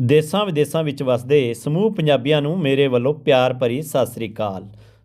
ਦੇਸਾਂ ਵਿਦੇਸਾਂ ਵਿੱਚ ਵਸਦੇ ਸਮੂਹ ਪੰਜਾਬੀਆਂ ਨੂੰ ਮੇਰੇ ਵੱਲੋਂ ਪਿਆਰ ਭਰੀ ਸਤਿ ਸ੍ਰੀ ਅਕਾਲ।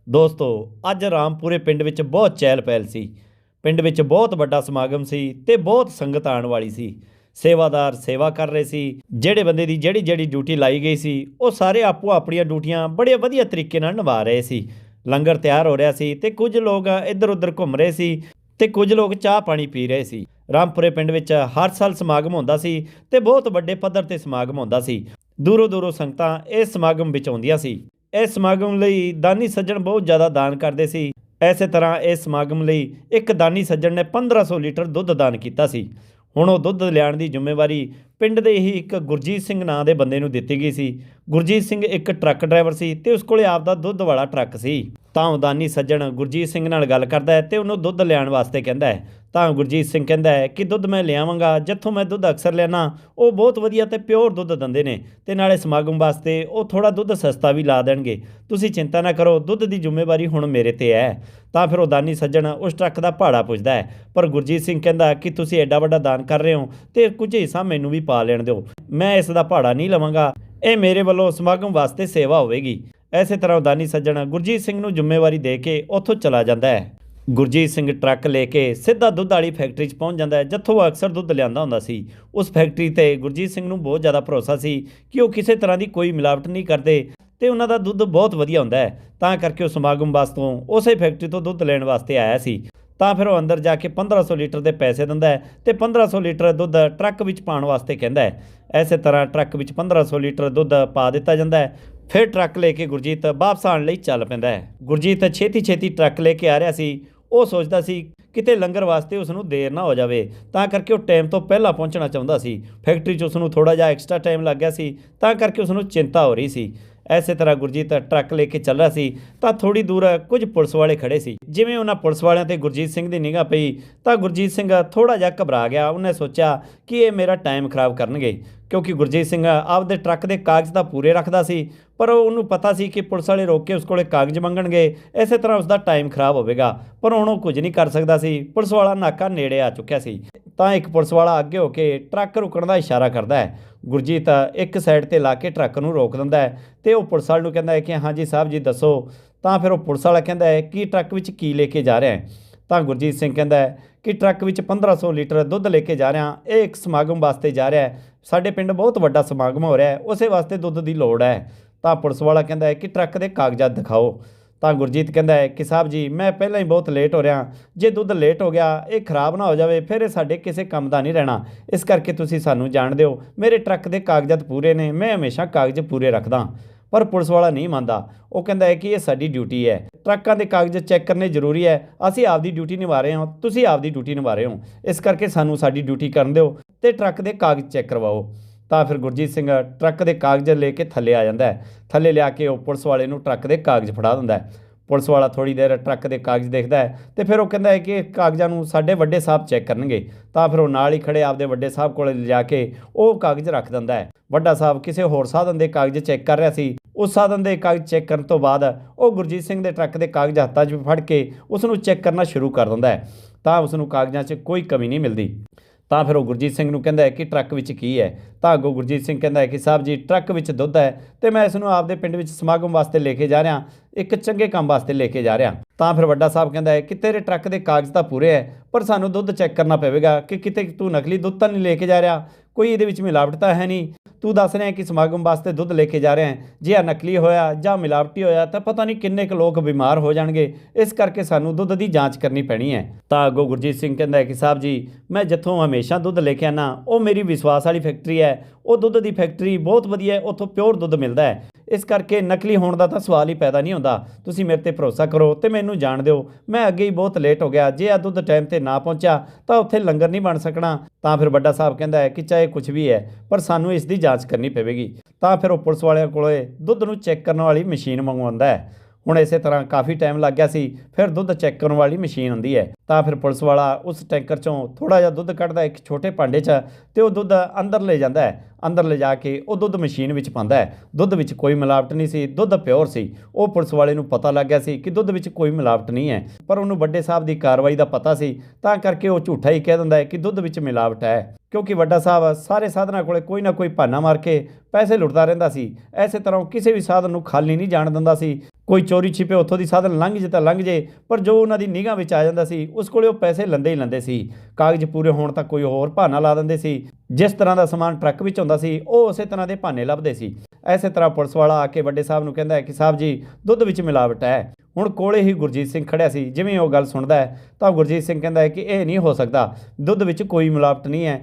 ਦੋਸਤੋ, ਅੱਜ ਰਾਮਪੁਰੇ ਪਿੰਡ ਵਿੱਚ ਬਹੁਤ ਚਹਿਲ ਪਹਿਲ ਸੀ। ਪਿੰਡ ਵਿੱਚ ਬਹੁਤ ਵੱਡਾ ਸਮਾਗਮ ਸੀ ਤੇ ਬਹੁਤ ਸੰਗਤ ਆਉਣ ਵਾਲੀ ਸੀ। ਸੇਵਾਦਾਰ ਸੇਵਾ ਕਰ ਰਹੇ ਸੀ। ਜਿਹੜੇ ਬੰਦੇ ਦੀ ਜਿਹੜੀ ਜਿਹੜੀ ਡਿਊਟੀ ਲਾਈ ਗਈ ਸੀ, ਉਹ ਸਾਰੇ ਆਪੋ ਆਪਣੀਆਂ ਡਿਊਟੀਆਂ ਬੜੇ ਵਧੀਆ ਤਰੀਕੇ ਨਾਲ ਨਿਭਾ ਰਹੇ ਸੀ। ਲੰਗਰ ਤਿਆਰ ਹੋ ਰਿਹਾ ਸੀ ਤੇ ਕੁਝ ਲੋਕ ਇੱਧਰ ਉੱਧਰ ਘੁੰਮ ਰਹੇ ਸੀ। ਤੇ ਕੁਝ ਲੋਕ ਚਾਹ ਪਾਣੀ ਪੀ ਰਹੇ ਸੀ। ਰਾਮਪੁਰੇ ਪਿੰਡ ਵਿੱਚ ਹਰ ਸਾਲ ਸਮਾਗਮ ਹੁੰਦਾ ਸੀ ਤੇ ਬਹੁਤ ਵੱਡੇ ਪੱਧਰ ਤੇ ਸਮਾਗਮ ਹੁੰਦਾ ਸੀ। ਦੂਰੋਂ ਦੂਰੋਂ ਸੰਗਤਾਂ ਇਸ ਸਮਾਗਮ ਵਿੱਚ ਆਉਂਦੀਆਂ ਸੀ। ਇਸ ਸਮਾਗਮ ਲਈ ਦਾਨੀ ਸੱਜਣ ਬਹੁਤ ਜ਼ਿਆਦਾ ਦਾਨ ਕਰਦੇ ਸੀ। ਐਸੇ ਤਰ੍ਹਾਂ ਇਸ ਸਮਾਗਮ ਲਈ ਇੱਕ ਦਾਨੀ ਸੱਜਣ ਨੇ 1500 ਲੀਟਰ ਦੁੱਧ ਦਾਨ ਕੀਤਾ ਸੀ। ਹੁਣ ਉਹ ਦੁੱਧ ਲਿਆਉਣ ਦੀ ਜ਼ਿੰਮੇਵਾਰੀ ਪਿੰਡ ਦੇ ਹੀ ਇੱਕ ਗੁਰਜੀਤ ਸਿੰਘ ਨਾਂ ਦੇ ਬੰਦੇ ਨੂੰ ਦਿੱਤੀ ਗਈ ਸੀ। ਗੁਰਜੀਤ ਸਿੰਘ ਇੱਕ ਟਰੱਕ ਡਰਾਈਵਰ ਸੀ ਤੇ ਉਸ ਕੋਲੇ ਆਪਦਾ ਦੁੱਧ ਵਾਲਾ ਟਰੱਕ ਸੀ। ਤਾਂ ਉਹ ਦਾਨੀ ਸੱਜਣ ਗੁਰਜੀਤ ਸਿੰਘ ਨਾਲ ਗੱਲ ਕਰਦਾ ਹੈ ਤੇ ਉਹਨੂੰ ਦੁੱਧ ਲਿਆਉਣ ਵਾਸਤੇ ਕਹਿੰਦਾ ਹੈ। ਤਾਂ ਗੁਰਜੀਤ ਸਿੰਘ ਕਹਿੰਦਾ ਹੈ ਕਿ ਦੁੱਧ ਮੈਂ ਲਿਆਵਾਂਗਾ, ਜਿੱਥੋਂ ਮੈਂ ਦੁੱਧ ਅਕਸਰ ਲੈਣਾ ਉਹ ਬਹੁਤ ਵਧੀਆ ਤੇ ਪਿਓਰ ਦੁੱਧ ਦਿੰਦੇ ਨੇ ਤੇ ਨਾਲੇ ਸਮਾਗਮ ਵਾਸਤੇ ਉਹ ਥੋੜਾ ਦੁੱਧ ਸਸਤਾ ਵੀ ਲਾ ਦੇਣਗੇ। ਤੁਸੀਂ ਚਿੰਤਾ ਨਾ ਕਰੋ, ਦੁੱਧ ਦੀ ਜ਼ਿੰਮੇਵਾਰੀ ਹੁਣ ਮੇਰੇ ਤੇ ਹੈ। ਤਾਂ ਫਿਰ ਉਹ ਦਾਨੀ ਸੱਜਣ ਉਸ ਟਰੱਕ ਦਾ ਭਾੜਾ ਪੁੱਛਦਾ ਹੈ, ਪਰ ਗੁਰਜੀਤ ਸਿੰਘ ਕਹਿੰਦਾ ਕਿ ਤੁਸੀਂ ਐਡਾ ਵੱਡਾ ਦਾਨ ਕਰ ਰਹੇ ਹੋ ਤੇ ਕੁਝ ਹਿੱਸਾ ਮੈਨੂੰ ਵੀ ਪਾ ਲੈਣ ਦਿਓ। ਮੈਂ ਇਸ ਦਾ ਭਾੜਾ ਨਹੀਂ ਲਵਾਂਗਾ। ਇਹ ਮੇਰੇ ਵੱਲੋਂ ਸਮਾਗਮ ਵਾਸਤੇ ਸੇਵਾ ਹੋਵੇਗੀ। ਐਸੇ ਤਰ੍ਹਾਂ ਦਾਨੀ ਸੱਜਣ ਗੁਰਜੀਤ ਸਿੰਘ ਨੂੰ ਜ਼ਿੰਮੇਵਾਰੀ ਦੇ ਕੇ ਉੱਥੋਂ ਚਲਾ ਜਾਂਦਾ ਹੈ। ਗੁਰਜੀਤ ਸਿੰਘ ਟਰੱਕ ਲੈ ਕੇ ਸਿੱਧਾ ਦੁੱਧ ਵਾਲੀ ਫੈਕਟਰੀ 'ਚ ਪਹੁੰਚ ਜਾਂਦਾ ਹੈ, ਜਿੱਥੋਂ ਉਹ ਅਕਸਰ ਦੁੱਧ ਲਿਆਂਦਾ ਹੁੰਦਾ ਸੀ। ਉਸ ਫੈਕਟਰੀ ਤੇ ਗੁਰਜੀਤ ਸਿੰਘ ਨੂੰ ਬਹੁਤ ਜ਼ਿਆਦਾ ਭਰੋਸਾ ਸੀ ਕਿ ਉਹ ਕਿਸੇ ਤਰ੍ਹਾਂ ਦੀ ਕੋਈ ਮਿਲਾਵਟ ਨਹੀਂ ਕਰਦੇ ਤੇ ਉਹਨਾਂ ਦਾ ਦੁੱਧ ਬਹੁਤ ਵਧੀਆ ਹੁੰਦਾ ਹੈ। ਤਾਂ ਕਰਕੇ ਉਹ ਸਮਾਗਮ ਵਾਸਤੋਂ ਉਸੇ ਫੈਕਟਰੀ ਤੋਂ ਦੁੱਧ ਲੈਣ ਵਾਸਤੇ ਆਇਆ ਸੀ। ਤਾਂ ਫਿਰ ਉਹ ਅੰਦਰ ਜਾ ਕੇ 1500 ਲੀਟਰ ਦੇ ਪੈਸੇ ਦਿੰਦਾ ਹੈ ਤੇ 1500 ਲੀਟਰ ਦੁੱਧ ਟਰੱਕ ਵਿੱਚ ਪਾਉਣ ਵਾਸਤੇ ਕਹਿੰਦਾ ਹੈ। ਐਸੇ ਤਰ੍ਹਾਂ ਟਰੱਕ ਵਿੱਚ 1500 ਲੀਟਰ ਦੁੱਧ ਪਾ ਦਿੱਤਾ ਜਾਂਦਾ ਹੈ। ਫਿਰ ਟਰੱਕ ਲੈ ਕੇ ਗੁਰਜੀਤ ਵਾਪਸ ਆਉਣ ਲਈ ਚੱਲ ਪੈਂਦਾ ਹੈ। ਗੁਰਜੀਤ ਛੇਤੀ ਛੇਤੀ ਟਰੱਕ ਲੈ ਕੇ ਆ ਰਿਹਾ ਸੀ। ਉਹ ਸੋਚਦਾ ਸੀ, ਕਿਤੇ ਲੰਗਰ ਵਾਸਤੇ ਉਸ ਨੂੰ ਦੇਰ ਨਾ ਹੋ ਜਾਵੇ, ਤਾਂ ਕਰਕੇ ਉਹ ਟਾਈਮ ਤੋਂ ਪਹਿਲਾਂ ਪਹੁੰਚਣਾ ਚਾਹੁੰਦਾ ਸੀ। ਫੈਕਟਰੀ 'ਚ ਉਸ ਨੂੰ ਥੋੜਾ ਜਿਹਾ ਐਕਸਟਰਾ ਟਾਈਮ ਲੱਗ ਗਿਆ ਸੀ, ਤਾਂ ਕਰਕੇ ਉਸ ਨੂੰ ਚਿੰਤਾ ਹੋ ਰਹੀ ਸੀ। ਐਸੇ ਤਰ੍ਹਾਂ ਗੁਰਜੀਤ ਟਰੱਕ ਲੈ ਕੇ ਚੱਲ ਰਿਹਾ ਸੀ, ਤਾਂ ਥੋੜੀ ਦੂਰ ਕੁਝ ਪੁਲਿਸ ਵਾਲੇ ਖੜੇ ਸੀ। ਜਿਵੇਂ ਉਹਨਾਂ ਪੁਲਿਸ ਵਾਲਿਆਂ ਤੇ ਗੁਰਜੀਤ ਸਿੰਘ ਦੀ ਨਿਗਾਹ ਪਈ, ਤਾਂ ਗੁਰਜੀਤ ਸਿੰਘ ਥੋੜਾ ਜਿਹਾ ਘਬਰਾ ਗਿਆ। ਉਹਨੇ ਸੋਚਿਆ ਕਿ ਇਹ ਮੇਰਾ ਟਾਈਮ ਖਰਾਬ ਕਰਨਗੇ। ਕਿਉਂਕਿ ਗੁਰਜੀਤ ਸਿੰਘ ਆਪਦੇ ਟਰੱਕ ਦੇ ਕਾਗਜ਼ ਤਾਂ ਪੂਰੇ ਰੱਖਦਾ ਸੀ, ਪਰ ਉਹਨੂੰ ਪਤਾ ਸੀ ਕਿ ਪੁਲਿਸ ਵਾਲੇ ਰੋਕ ਕੇ ਉਸ ਕੋਲੇ ਕਾਗਜ਼ ਮੰਗਣਗੇ, ਇਸੇ ਤਰ੍ਹਾਂ ਉਸ ਦਾ ਟਾਈਮ ਖਰਾਬ ਹੋਵੇਗਾ। ਪਰ ਹੁਣ ਉਹ ਕੁਝ ਨਹੀਂ ਕਰ ਸਕਦਾ ਸੀ, ਪੁਲਿਸ ਵਾਲਾ ਨਾਕਾ ਨੇੜੇ ਆ ਚੁੱਕਿਆ ਸੀ। ਤਾਂ ਇੱਕ ਪੁਲਿਸ ਵਾਲਾ ਅੱਗੇ ਹੋ ਕੇ ਟਰੱਕ ਰੁਕਣ ਦਾ ਇਸ਼ਾਰਾ ਕਰਦਾ ਹੈ। ਗੁਰਜੀਤ ਇੱਕ ਸਾਈਡ ਤੇ ਲਾ ਕੇ ਟਰੱਕ ਨੂੰ ਰੋਕ ਦਿੰਦਾ ਹੈ ਤੇ ਉਹ ਪੁਲਿਸ ਵਾਲੇ ਨੂੰ ਕਹਿੰਦਾ ਹੈ ਕਿ ਹਾਂਜੀ ਸਾਹਿਬ ਜੀ ਦੱਸੋ। ਤਾਂ ਫਿਰ ਉਹ ਪੁਲਿਸ ਵਾਲਾ ਕਹਿੰਦਾ ਹੈ ਕਿ ਟਰੱਕ ਵਿੱਚ ਕੀ ਲੈ ਕੇ ਜਾ ਰਿਹਾ ਹੈ? ਤਾਂ ਗੁਰਜੀਤ ਸਿੰਘ ਕਹਿੰਦਾ ਹੈ ਕਿ ਟਰੱਕ ਵਿੱਚ 1500 ਲੀਟਰ ਦੁੱਧ ਲੈ ਕੇ ਜਾ ਰਿਹਾ ਇਹ ਇੱਕ ਸਮਾਗਮ ਵਾਸਤੇ ਜਾ ਰਿਹਾ ਹੈ। ਸਾਡੇ ਪਿੰਡ ਬਹੁਤ ਵੱਡਾ ਸਮਾਗਮ ਹੋ ਰਿਹਾ ਹੈ। ਉਸੇ ਵਾਸਤੇ ਦੁੱਧ ਦੀ ਲੋੜ ਹੈ। ਤਾਂ ਪੁਲਿਸ ਵਾਲਾ ਕਹਿੰਦਾ ਹੈ ਕਿ ਟਰੱਕ ਦੇ ਕਾਗਜ਼ਾਤ ਦਿਖਾਓ। ਤਾਂ ਗੁਰਜੀਤ ਕਹਿੰਦਾ ਹੈ ਕਿ ਸਾਹਿਬ ਜੀ, ਮੈਂ ਪਹਿਲਾਂ ਹੀ ਬਹੁਤ ਲੇਟ ਹੋ ਰਿਹਾ ਜੇ ਦੁੱਧ ਲੇਟ ਹੋ ਗਿਆ, ਇਹ ਖਰਾਬ ਨਾ ਹੋ ਜਾਵੇ, ਫਿਰ ਇਹ ਸਾਡੇ ਕਿਸੇ ਕੰਮ ਦਾ ਨਹੀਂ ਰਹਿਣਾ। ਇਸ ਕਰਕੇ ਤੁਸੀਂ ਸਾਨੂੰ ਜਾਣ ਦਿਓ। ਮੇਰੇ ਟਰੱਕ ਦੇ ਕਾਗਜ਼ਾਤ ਪੂਰੇ ਨੇ। ਮੈਂ ਹਮੇਸ਼ਾ ਕਾਗਜ਼ ਪੂਰੇ ਰੱਖਦਾ ਪਰ ਪੁਲਿਸ ਵਾਲਾ ਨਹੀਂ ਮੰਨਦਾ। ਉਹ ਕਹਿੰਦਾ ਹੈ ਕਿ ਇਹ ਸਾਡੀ ਡਿਊਟੀ ਹੈ। ਟਰੱਕਾਂ ਦੇ ਕਾਗਜ਼ ਚੈੱਕ ਕਰਨੇ ਜ਼ਰੂਰੀ ਹੈ। ਅਸੀਂ ਆਪਦੀ ਡਿਊਟੀ ਨਿਭਾ ਰਹੇ ਹਾਂ। ਤੁਸੀਂ ਆਪਦੀ ਡਿਊਟੀ ਨਿਭਾ ਰਹੇ ਹੋ। ਇਸ ਕਰਕੇ ਸਾਨੂੰ ਸਾਡੀ ਡਿਊਟੀ ਕਰਨ ਦਿਓ ਤੇ ਟਰੱਕ ਦੇ ਕਾਗਜ਼ ਚੈੱਕ ਕਰਵਾਓ। ਤਾਂ ਫਿਰ ਗੁਰਜੀਤ ਸਿੰਘ ਟਰੱਕ ਦੇ ਕਾਗਜ਼ ਲੈ ਕੇ ਥੱਲੇ ਆ ਜਾਂਦਾ ਹੈ। ਥੱਲੇ ਲਿਆ ਕੇ ਉਹ ਪੁਲਿਸ ਵਾਲੇ ਨੂੰ ਟਰੱਕ ਦੇ ਕਾਗਜ਼ ਫੜਾ ਦਿੰਦਾ ਹੈ। ਪੁਲਿਸ ਵਾਲਾ ਥੋੜੀ ਦੇਰ ਟਰੱਕ ਦੇ ਕਾਗਜ਼ ਦੇਖਦਾ ਹੈ ਤੇ ਫਿਰ ਉਹ ਕਹਿੰਦਾ ਹੈ ਕਿ ਇਹ ਕਾਗਜ਼ਾਂ ਨੂੰ ਸਾਡੇ ਵੱਡੇ ਸਾਹਿਬ ਚੈੱਕ ਕਰਨਗੇ। ਤਾਂ ਫਿਰ ਉਹ ਨਾਲ ਹੀ ਖੜੇ ਆਪਦੇ ਵੱਡੇ ਸਾਹਿਬ ਕੋਲੇ ਲਿਜਾ ਕੇ ਉਹ ਕਾਗਜ਼ ਰੱਖ ਦਿੰਦਾ ਹੈ। ਵੱਡਾ ਸਾਹਿਬ ਕਿਸੇ ਹੋਰ ਸਾਧਨ ਦੇ ਕਾਗਜ਼ ਚੈੱਕ ਕਰ ਰਿਹਾ ਸੀ। ਉਸ ਸਾਧਨ ਦੇ ਕਾਗਜ਼ ਚੈੱਕ ਕਰਨ ਤੋਂ ਬਾਅਦ ਉਹ ਗੁਰਜੀਤ ਸਿੰਘ ਦੇ ਟਰੱਕ ਦੇ ਕਾਗਜ਼ ਹੱਥਾਂ 'ਚ ਫੜ ਕੇ ਉਸ ਨੂੰ ਚੈੱਕ ਕਰਨਾ ਸ਼ੁਰੂ ਕਰ ਦਿੰਦਾ ਹੈ, ਤਾਂ ਉਸ ਨੂੰ ਕਾਗਜ਼ਾਂ 'ਚ ਕੋਈ ਕਮੀ ਨਹੀਂ ਮਿਲਦੀ। ਤਾਂ ਫਿਰ ਉਹ ਗੁਰਜੀਤ ਸਿੰਘ ਨੂੰ ਕਹਿੰਦਾ ਹੈ ਕਿ ਟਰੱਕ ਵਿੱਚ ਕੀ ਹੈ? ਤਾਂ ਅੱਗੋਂ ਗੁਰਜੀਤ ਸਿੰਘ ਕਹਿੰਦਾ ਹੈ ਕਿ ਸਾਹਿਬ ਜੀ, ਟਰੱਕ ਵਿੱਚ ਦੁੱਧ ਹੈ ਤੇ ਮੈਂ ਇਸ ਨੂੰ ਆਪਦੇ ਪਿੰਡ ਵਿੱਚ ਸਮਾਗਮ ਵਾਸਤੇ ਲੈ ਕੇ ਜਾ ਰਿਹਾ, ਇੱਕ ਚੰਗੇ ਕੰਮ ਵਾਸਤੇ ਲੈ ਕੇ ਜਾ ਰਿਹਾ। ਤਾਂ ਫਿਰ ਵੱਡਾ ਸਾਹਿਬ ਕਹਿੰਦਾ ਹੈ ਕਿ ਤੇਰੇ ਟਰੱਕ ਦੇ ਕਾਗਜ਼ ਤਾਂ ਪੂਰੇ ਹੈ, ਪਰ ਸਾਨੂੰ ਦੁੱਧ ਚੈੱਕ ਕਰਨਾ ਪਵੇਗਾ ਕਿ ਕਿਤੇ ਤੂੰ ਨਕਲੀ ਦੁੱਧ ਤਾਂ ਨਹੀਂ ਲੈ ਕੇ ਜਾ ਰਿਹਾ? ਕੋਈ ਇਹਦੇ ਵਿੱਚ ਮਿਲਾਵਟ ਤਾਂ ਹੈ ਨਹੀਂ। ਤੂੰ ਦੱਸ ਰਿਹਾ ਕਿ ਸਮਾਗਮ ਵਾਸਤੇ ਦੁੱਧ ਲੈ ਕੇ ਜਾ ਰਿਹਾ ਹੈ। ਜੇ ਆ ਨਕਲੀ ਹੋਇਆ ਜਾਂ ਮਿਲਾਵਟੀ ਹੋਇਆ ਤਾਂ ਪਤਾ ਨਹੀਂ ਕਿੰਨੇ ਕੁ ਲੋਕ ਬਿਮਾਰ ਹੋ ਜਾਣਗੇ। ਇਸ ਕਰਕੇ ਸਾਨੂੰ ਦੁੱਧ ਦੀ ਜਾਂਚ ਕਰਨੀ ਪੈਣੀ ਹੈ। ਤਾਂ ਅੱਗੋਂ ਗੁਰਜੀਤ ਸਿੰਘ ਕਹਿੰਦਾ ਕਿ ਸਾਹਿਬ ਜੀ, ਮੈਂ ਜਿੱਥੋਂ ਹਮੇਸ਼ਾ ਦੁੱਧ ਲੈ ਕੇ ਆਨਾ ਉਹ ਮੇਰੀ ਵਿਸ਼ਵਾਸ ਵਾਲੀ ਫੈਕਟਰੀ ਹੈ। ਉਹ ਦੁੱਧ ਦੀ ਫੈਕਟਰੀ ਬਹੁਤ ਵਧੀਆ ਹੈ, ਉੱਥੋਂ ਪਿਓਰ ਦੁੱਧ ਮਿਲਦਾ ਹੈ। ਇਸ ਕਰਕੇ ਨਕਲੀ ਹੋਣ ਦਾ ਤਾਂ ਸਵਾਲ ਹੀ ਪੈਦਾ ਨਹੀਂ ਹੁੰਦਾ। ਤੁਸੀਂ ਮੇਰੇ ਤੇ ਭਰੋਸਾ ਕਰੋ ਤੇ ਮੈਨੂੰ ਜਾਣ ਦਿਓ। ਮੈਂ ਅੱਗੇ ਹੀ ਬਹੁਤ ਲੇਟ ਹੋ ਗਿਆ। ਜੇ ਆ ਦੁੱਧ ਟਾਈਮ ਤੇ ਨਾ ਪਹੁੰਚਿਆ, ਤਾਂ ਉੱਥੇ ਲੰਗਰ ਨਹੀਂ ਬਣ ਸਕਣਾ। ਤਾਂ ਫਿਰ ਵੱਡਾ ਸਾਹਿਬ ਕਹਿੰਦਾ ਹੈ ਕਿ ਚਾਹੇ ਕੁਝ ਵੀ ਹੈ, ਪਰ ਸਾਨੂੰ ਇਸ ਦੀ ਜਾਂਚ ਕਰਨੀ ਪਵੇਗੀ। ਤਾਂ ਫਿਰ ਉਹ ਪੁਲਿਸ ਵਾਲਿਆਂ ਕੋਲੇ ਦੁੱਧ ਨੂੰ ਚੈੱਕ ਕਰਨ ਵਾਲੀ ਮਸ਼ੀਨ ਮੰਗਵਾਉਂਦਾ ਹੈ। ਹੁਣ ਇਸੇ ਤਰ੍ਹਾਂ ਕਾਫੀ ਟਾਈਮ ਲੱਗ ਗਿਆ ਸੀ, ਫਿਰ ਦੁੱਧ ਚੈੱਕ ਕਰਨ ਵਾਲੀ ਮਸ਼ੀਨ ਹੁੰਦੀ ਹੈ। ਤਾਂ ਫਿਰ ਪੁਲਿਸ ਵਾਲਾ ਉਸ ਟੈਂਕਰ ਚੋਂ ਥੋੜਾ ਜਿਹਾ ਦੁੱਧ ਕੱਢਦਾ ਇੱਕ ਛੋਟੇ ਭਾਂਡੇ 'ਚ, ਤੇ ਉਹ ਦੁੱਧ ਅੰਦਰ ਲੈ ਜਾਂਦਾ ਹੈ। ਅੰਦਰ ਲੈ ਜਾ ਕੇ ਉਹ ਦੁੱਧ ਮਸ਼ੀਨ ਵਿੱਚ ਪਾਉਂਦਾ ਹੈ। ਦੁੱਧ ਵਿੱਚ ਕੋਈ ਮਿਲਾਵਟ ਨਹੀਂ ਸੀ, ਦੁੱਧ ਪਿਓਰ ਸੀ। ਉਹ ਪੁਲਿਸ ਵਾਲੇ ਨੂੰ ਪਤਾ ਲੱਗ ਗਿਆ ਸੀ ਕਿ ਦੁੱਧ ਵਿੱਚ ਕੋਈ ਮਿਲਾਵਟ ਨਹੀਂ ਹੈ, ਪਰ ਉਹਨੂੰ ਵੱਡੇ ਸਾਹਿਬ ਦੀ ਕਾਰਵਾਈ ਦਾ ਪਤਾ ਸੀ, ਤਾਂ ਕਰਕੇ ਉਹ ਝੂਠਾ ਹੀ ਕਹਿ ਦਿੰਦਾ ਹੈ ਕਿ ਦੁੱਧ ਵਿੱਚ ਮਿਲਾਵਟ ਹੈ। ਕਿਉਂਕਿ ਵੱਡਾ ਸਾਹਿਬ ਸਾਰੇ ਸਾਧਨਾਂ ਕੋਲੇ ਕੋਈ ਨਾ ਕੋਈ ਬਹਾਨਾ ਮਾਰ ਕੇ ਪੈਸੇ ਲੁੱਟਦਾ ਰਹਿੰਦਾ ਸੀ। ਐਸੇ ਤਰ੍ਹਾਂ ਉਹ ਕਿਸੇ ਵੀ ਸਾਧਨ ਨੂੰ ਖਾਲੀ ਨਹੀਂ ਜਾਣ ਦਿੰਦਾ ਸੀ। ਕੋਈ ਚੋਰੀ ਛਿਪੇ ਉੱਥੋਂ ਦੀ ਸਾਧਨ ਲੰਘ ਜੇ ਤਾਂ ਲੰਘ ਜੇ, ਪਰ ਜੋ ਉਹਨਾਂ ਦੀ ਨਿਗਾਹ ਵਿੱਚ ਆ ਜਾਂਦਾ ਸੀ, ਉਸ ਕੋਲੇ ਉਹ ਪੈਸੇ ਲੰਦੇ ਹੀ ਲੰਦੇ ਸੀ। ਕਾਗਜ਼ ਪੂਰੇ ਹੋਣ ਤੱਕ ਕੋਈ ਹੋਰ ਬਹਾਨਾ ਲਾ ਦਿੰਦੇ ਸੀ। ਜਿਸ ਤਰ੍ਹਾਂ ਦਾ ਸਮਾਨ ਟਰੱਕ ਵਿੱਚ ਹੁੰਦਾ ਸੀ, ਉਹ ਉਸੇ ਤਰ੍ਹਾਂ ਦੇ ਬਹਾਨੇ ਲੱਭਦੇ ਸੀ। ਐਸੇ ਤਰ੍ਹਾਂ ਪੁਲਿਸ ਵਾਲਾ ਆ ਕੇ ਵੱਡੇ ਸਾਹਿਬ ਨੂੰ ਕਹਿੰਦਾ ਹੈ ਕਿ ਸਾਹਿਬ ਜੀ, ਦੁੱਧ ਵਿੱਚ ਮਿਲਾਵਟ ਹੈ। ਹੁਣ ਕੋਲੇ ਹੀ ਗੁਰਜੀਤ ਸਿੰਘ ਖੜਿਆ ਸੀ, ਜਿਵੇਂ ਉਹ ਗੱਲ ਸੁਣਦਾ ਹੈ, ਤਾਂ ਗੁਰਜੀਤ ਸਿੰਘ ਕਹਿੰਦਾ ਹੈ ਕਿ ਇਹ ਨਹੀਂ ਹੋ ਸਕਦਾ, ਦੁੱਧ ਵਿੱਚ ਕੋਈ ਮਿਲਾਵਟ ਨਹੀਂ ਹੈ,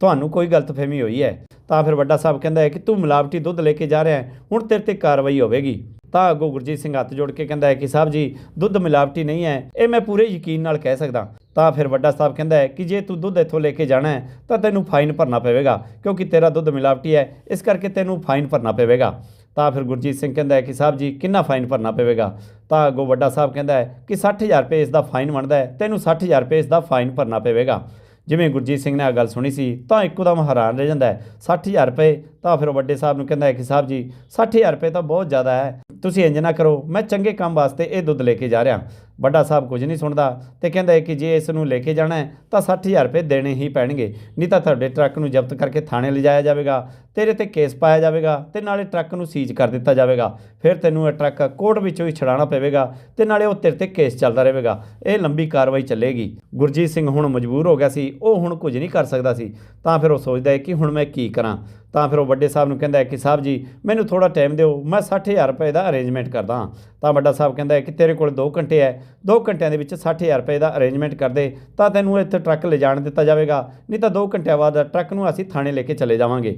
ਤੁਹਾਨੂੰ ਕੋਈ ਗਲਤਫਹਿਮੀ ਹੋਈ ਹੈ। ਤਾਂ ਫਿਰ ਵੱਡਾ ਸਾਹਿਬ ਕਹਿੰਦਾ ਹੈ ਕਿ ਤੂੰ ਮਿਲਾਵਟੀ ਦੁੱਧ ਲੈ ਕੇ ਜਾ ਰਿਹਾ ਹੈ, ਹੁਣ ਤੇਰੇ ਤੇ ਕਾਰਵਾਈ ਹੋਵੇਗੀ। ਤਾਂ ਅੱਗੋਂ ਗੁਰਜੀਤ ਸਿੰਘ ਹੱਥ ਜੋੜ ਕੇ ਕਹਿੰਦਾ ਹੈ ਕਿ ਸਾਹਿਬ ਜੀ, ਦੁੱਧ ਮਿਲਾਵਟੀ ਨਹੀਂ ਹੈ, ਇਹ ਮੈਂ ਪੂਰੇ ਯਕੀਨ ਨਾਲ ਕਹਿ ਸਕਦਾ। ਤਾਂ ਫਿਰ ਵੱਡਾ ਸਾਹਿਬ ਕਹਿੰਦਾ ਹੈ ਕਿ ਜੇ ਤੂੰ ਦੁੱਧ ਇੱਥੋਂ ਲੈ ਕੇ ਜਾਣਾ ਹੈ, ਤਾਂ ਤੈਨੂੰ ਫਾਈਨ ਭਰਨਾ ਪਵੇਗਾ, ਕਿਉਂਕਿ ਤੇਰਾ ਦੁੱਧ ਮਿਲਾਵਟੀ ਹੈ, ਇਸ ਕਰਕੇ ਤੈਨੂੰ ਫਾਈਨ ਭਰਨਾ ਪਵੇਗਾ। ਤਾਂ ਫਿਰ ਗੁਰਜੀਤ ਸਿੰਘ ਕਹਿੰਦਾ ਹੈ ਕਿ ਸਾਹਿਬ ਜੀ, ਕਿੰਨਾ ਫਾਈਨ ਭਰਨਾ ਪਵੇਗਾ? ਤਾਂ ਅੱਗੋਂ ਵੱਡਾ ਸਾਹਿਬ ਕਹਿੰਦਾ ਹੈ ਕਿ 60000 ਰੁਪਏ ਇਸ ਦਾ ਫਾਈਨ ਬਣਦਾ ਹੈ, ਤੈਨੂੰ 60000 ਰੁਪਏ ਇਸ ਦਾ ਫਾਈਨ ਭਰਨਾ ਪਵੇਗਾ। ਜਿਵੇਂ ਗੁਰਜੀਤ ਸਿੰਘ ਨੇ ਇਹ ਗੱਲ ਸੁਣੀ ਸੀ, ਤਾਂ ਇੱਕੋਦਮ ਹੈਰਾਨ ਰਹਿ ਜਾਂਦਾ ਹੈ। 60000 ਰੁਪਏ ਤਾਂ ਫਿਰ ਉਹ ਵੱਡੇ ਸਾਹਿਬ ਨੂੰ ਕਹਿੰਦਾ ਹੈ ਕਿ ਸਾਹਿਬ ਜੀ 60000 ਰੁਪਏ ਤਾਂ ਬਹੁਤ ਜ਼ਿਆਦਾ ਹੈ। ਤੁਸੀਂ ਇੰਜ ਨਾ ਕਰੋ, ਮੈਂ ਚੰਗੇ ਕੰਮ ਵਾਸਤੇ ਇਹ ਦੁੱਧ ਲੈ ਕੇ ਜਾ ਰਿਹਾ। ਵੱਡਾ ਸਾਹਿਬ ਕੁਝ ਨਹੀਂ ਸੁਣਦਾ ਤੇ ਕਹਿੰਦਾ ਹੈ ਕਿ ਜੇ ਇਸ ਨੂੰ ਲੈ ਕੇ ਜਾਣਾ ਹੈ, ਤਾਂ 60000 ਰੁਪਏ ਦੇਣੇ ਹੀ ਪੈਣਗੇ। ਨਹੀਂ ਤਾਂ ਤੁਹਾਡੇ ਟਰੱਕ ਨੂੰ ਜ਼ਬਤ ਕਰਕੇ ਥਾਣੇ ਲਿਜਾਇਆ ਜਾਵੇਗਾ, ਤੇਰੇ ਤੇ ਕੇਸ ਪਾਇਆ ਜਾਵੇਗਾ ਤੇ ਨਾਲੇ ਟਰੱਕ ਨੂੰ ਸੀਜ਼ ਕਰ ਦਿੱਤਾ ਜਾਵੇਗਾ। ਫਿਰ ਤੈਨੂੰ ਇਹ ਟਰੱਕ ਕੋਰਟ ਵਿੱਚੋਂ ਹੀ ਛਡਾਉਣਾ ਪਵੇਗਾ ਤੇ ਨਾਲੇ ਉਹ ਤੇਰੇ ਤੇ ਕੇਸ ਚੱਲਦਾ ਰਹੇਗਾ ਇਹ ਲੰਬੀ ਕਾਰਵਾਈ ਚੱਲੇਗੀ। ਗੁਰਜੀਤ ਸਿੰਘ ਹੁਣ ਮਜਬੂਰ ਹੋ ਗਿਆ ਸੀ, ਉਹ ਹੁਣ ਕੁਝ ਨਹੀਂ ਕਰ ਸਕਦਾ ਸੀ। ਤਾਂ ਫਿਰ ਉਹ ਸੋਚਦਾ ਹੈ ਕਿ ਹੁਣ ਮੈਂ ਕੀ ਕਰਾਂ। ਤਾਂ ਫਿਰ ਉਹ ਵੱਡੇ ਸਾਹਿਬ ਨੂੰ ਕਹਿੰਦਾ ਕਿ ਸਾਹਿਬ ਜੀ, ਮੈਨੂੰ ਥੋੜਾ ਟਾਈਮ ਦਿਓ, ਮੈਂ 60000 ਰੁਪਏ ਦਾ ਅਰੇਂਜਮੈਂਟ ਕਰਦਾ ਤਾਂ ਵੱਡਾ ਸਾਹਿਬ ਕਹਿੰਦਾ ਕਿ ਤੇਰੇ ਕੋਲ 2 ਘੰਟੇ ਹੈ 2 ਘੰਟਿਆਂ ਦੇ ਵਿੱਚ 60000 ਰੁਪਏ ਦਾ ਅਰੇਂਜਮੈਂਟ ਕਰ ਦੇ, ਤਾਂ ਤੈਨੂੰ ਇੱਥੇ ਟਰੱਕ ਲਿਜਾਣ ਦਿੱਤਾ ਜਾਵੇਗਾ। ਨਹੀਂ ਤਾਂ 2 ਘੰਟਿਆਂ ਬਾਅਦ ਟਰੱਕ ਨੂੰ ਅਸੀਂ ਥਾਣੇ ਲੈ ਕੇ ਚਲੇ ਜਾਵਾਂਗੇ।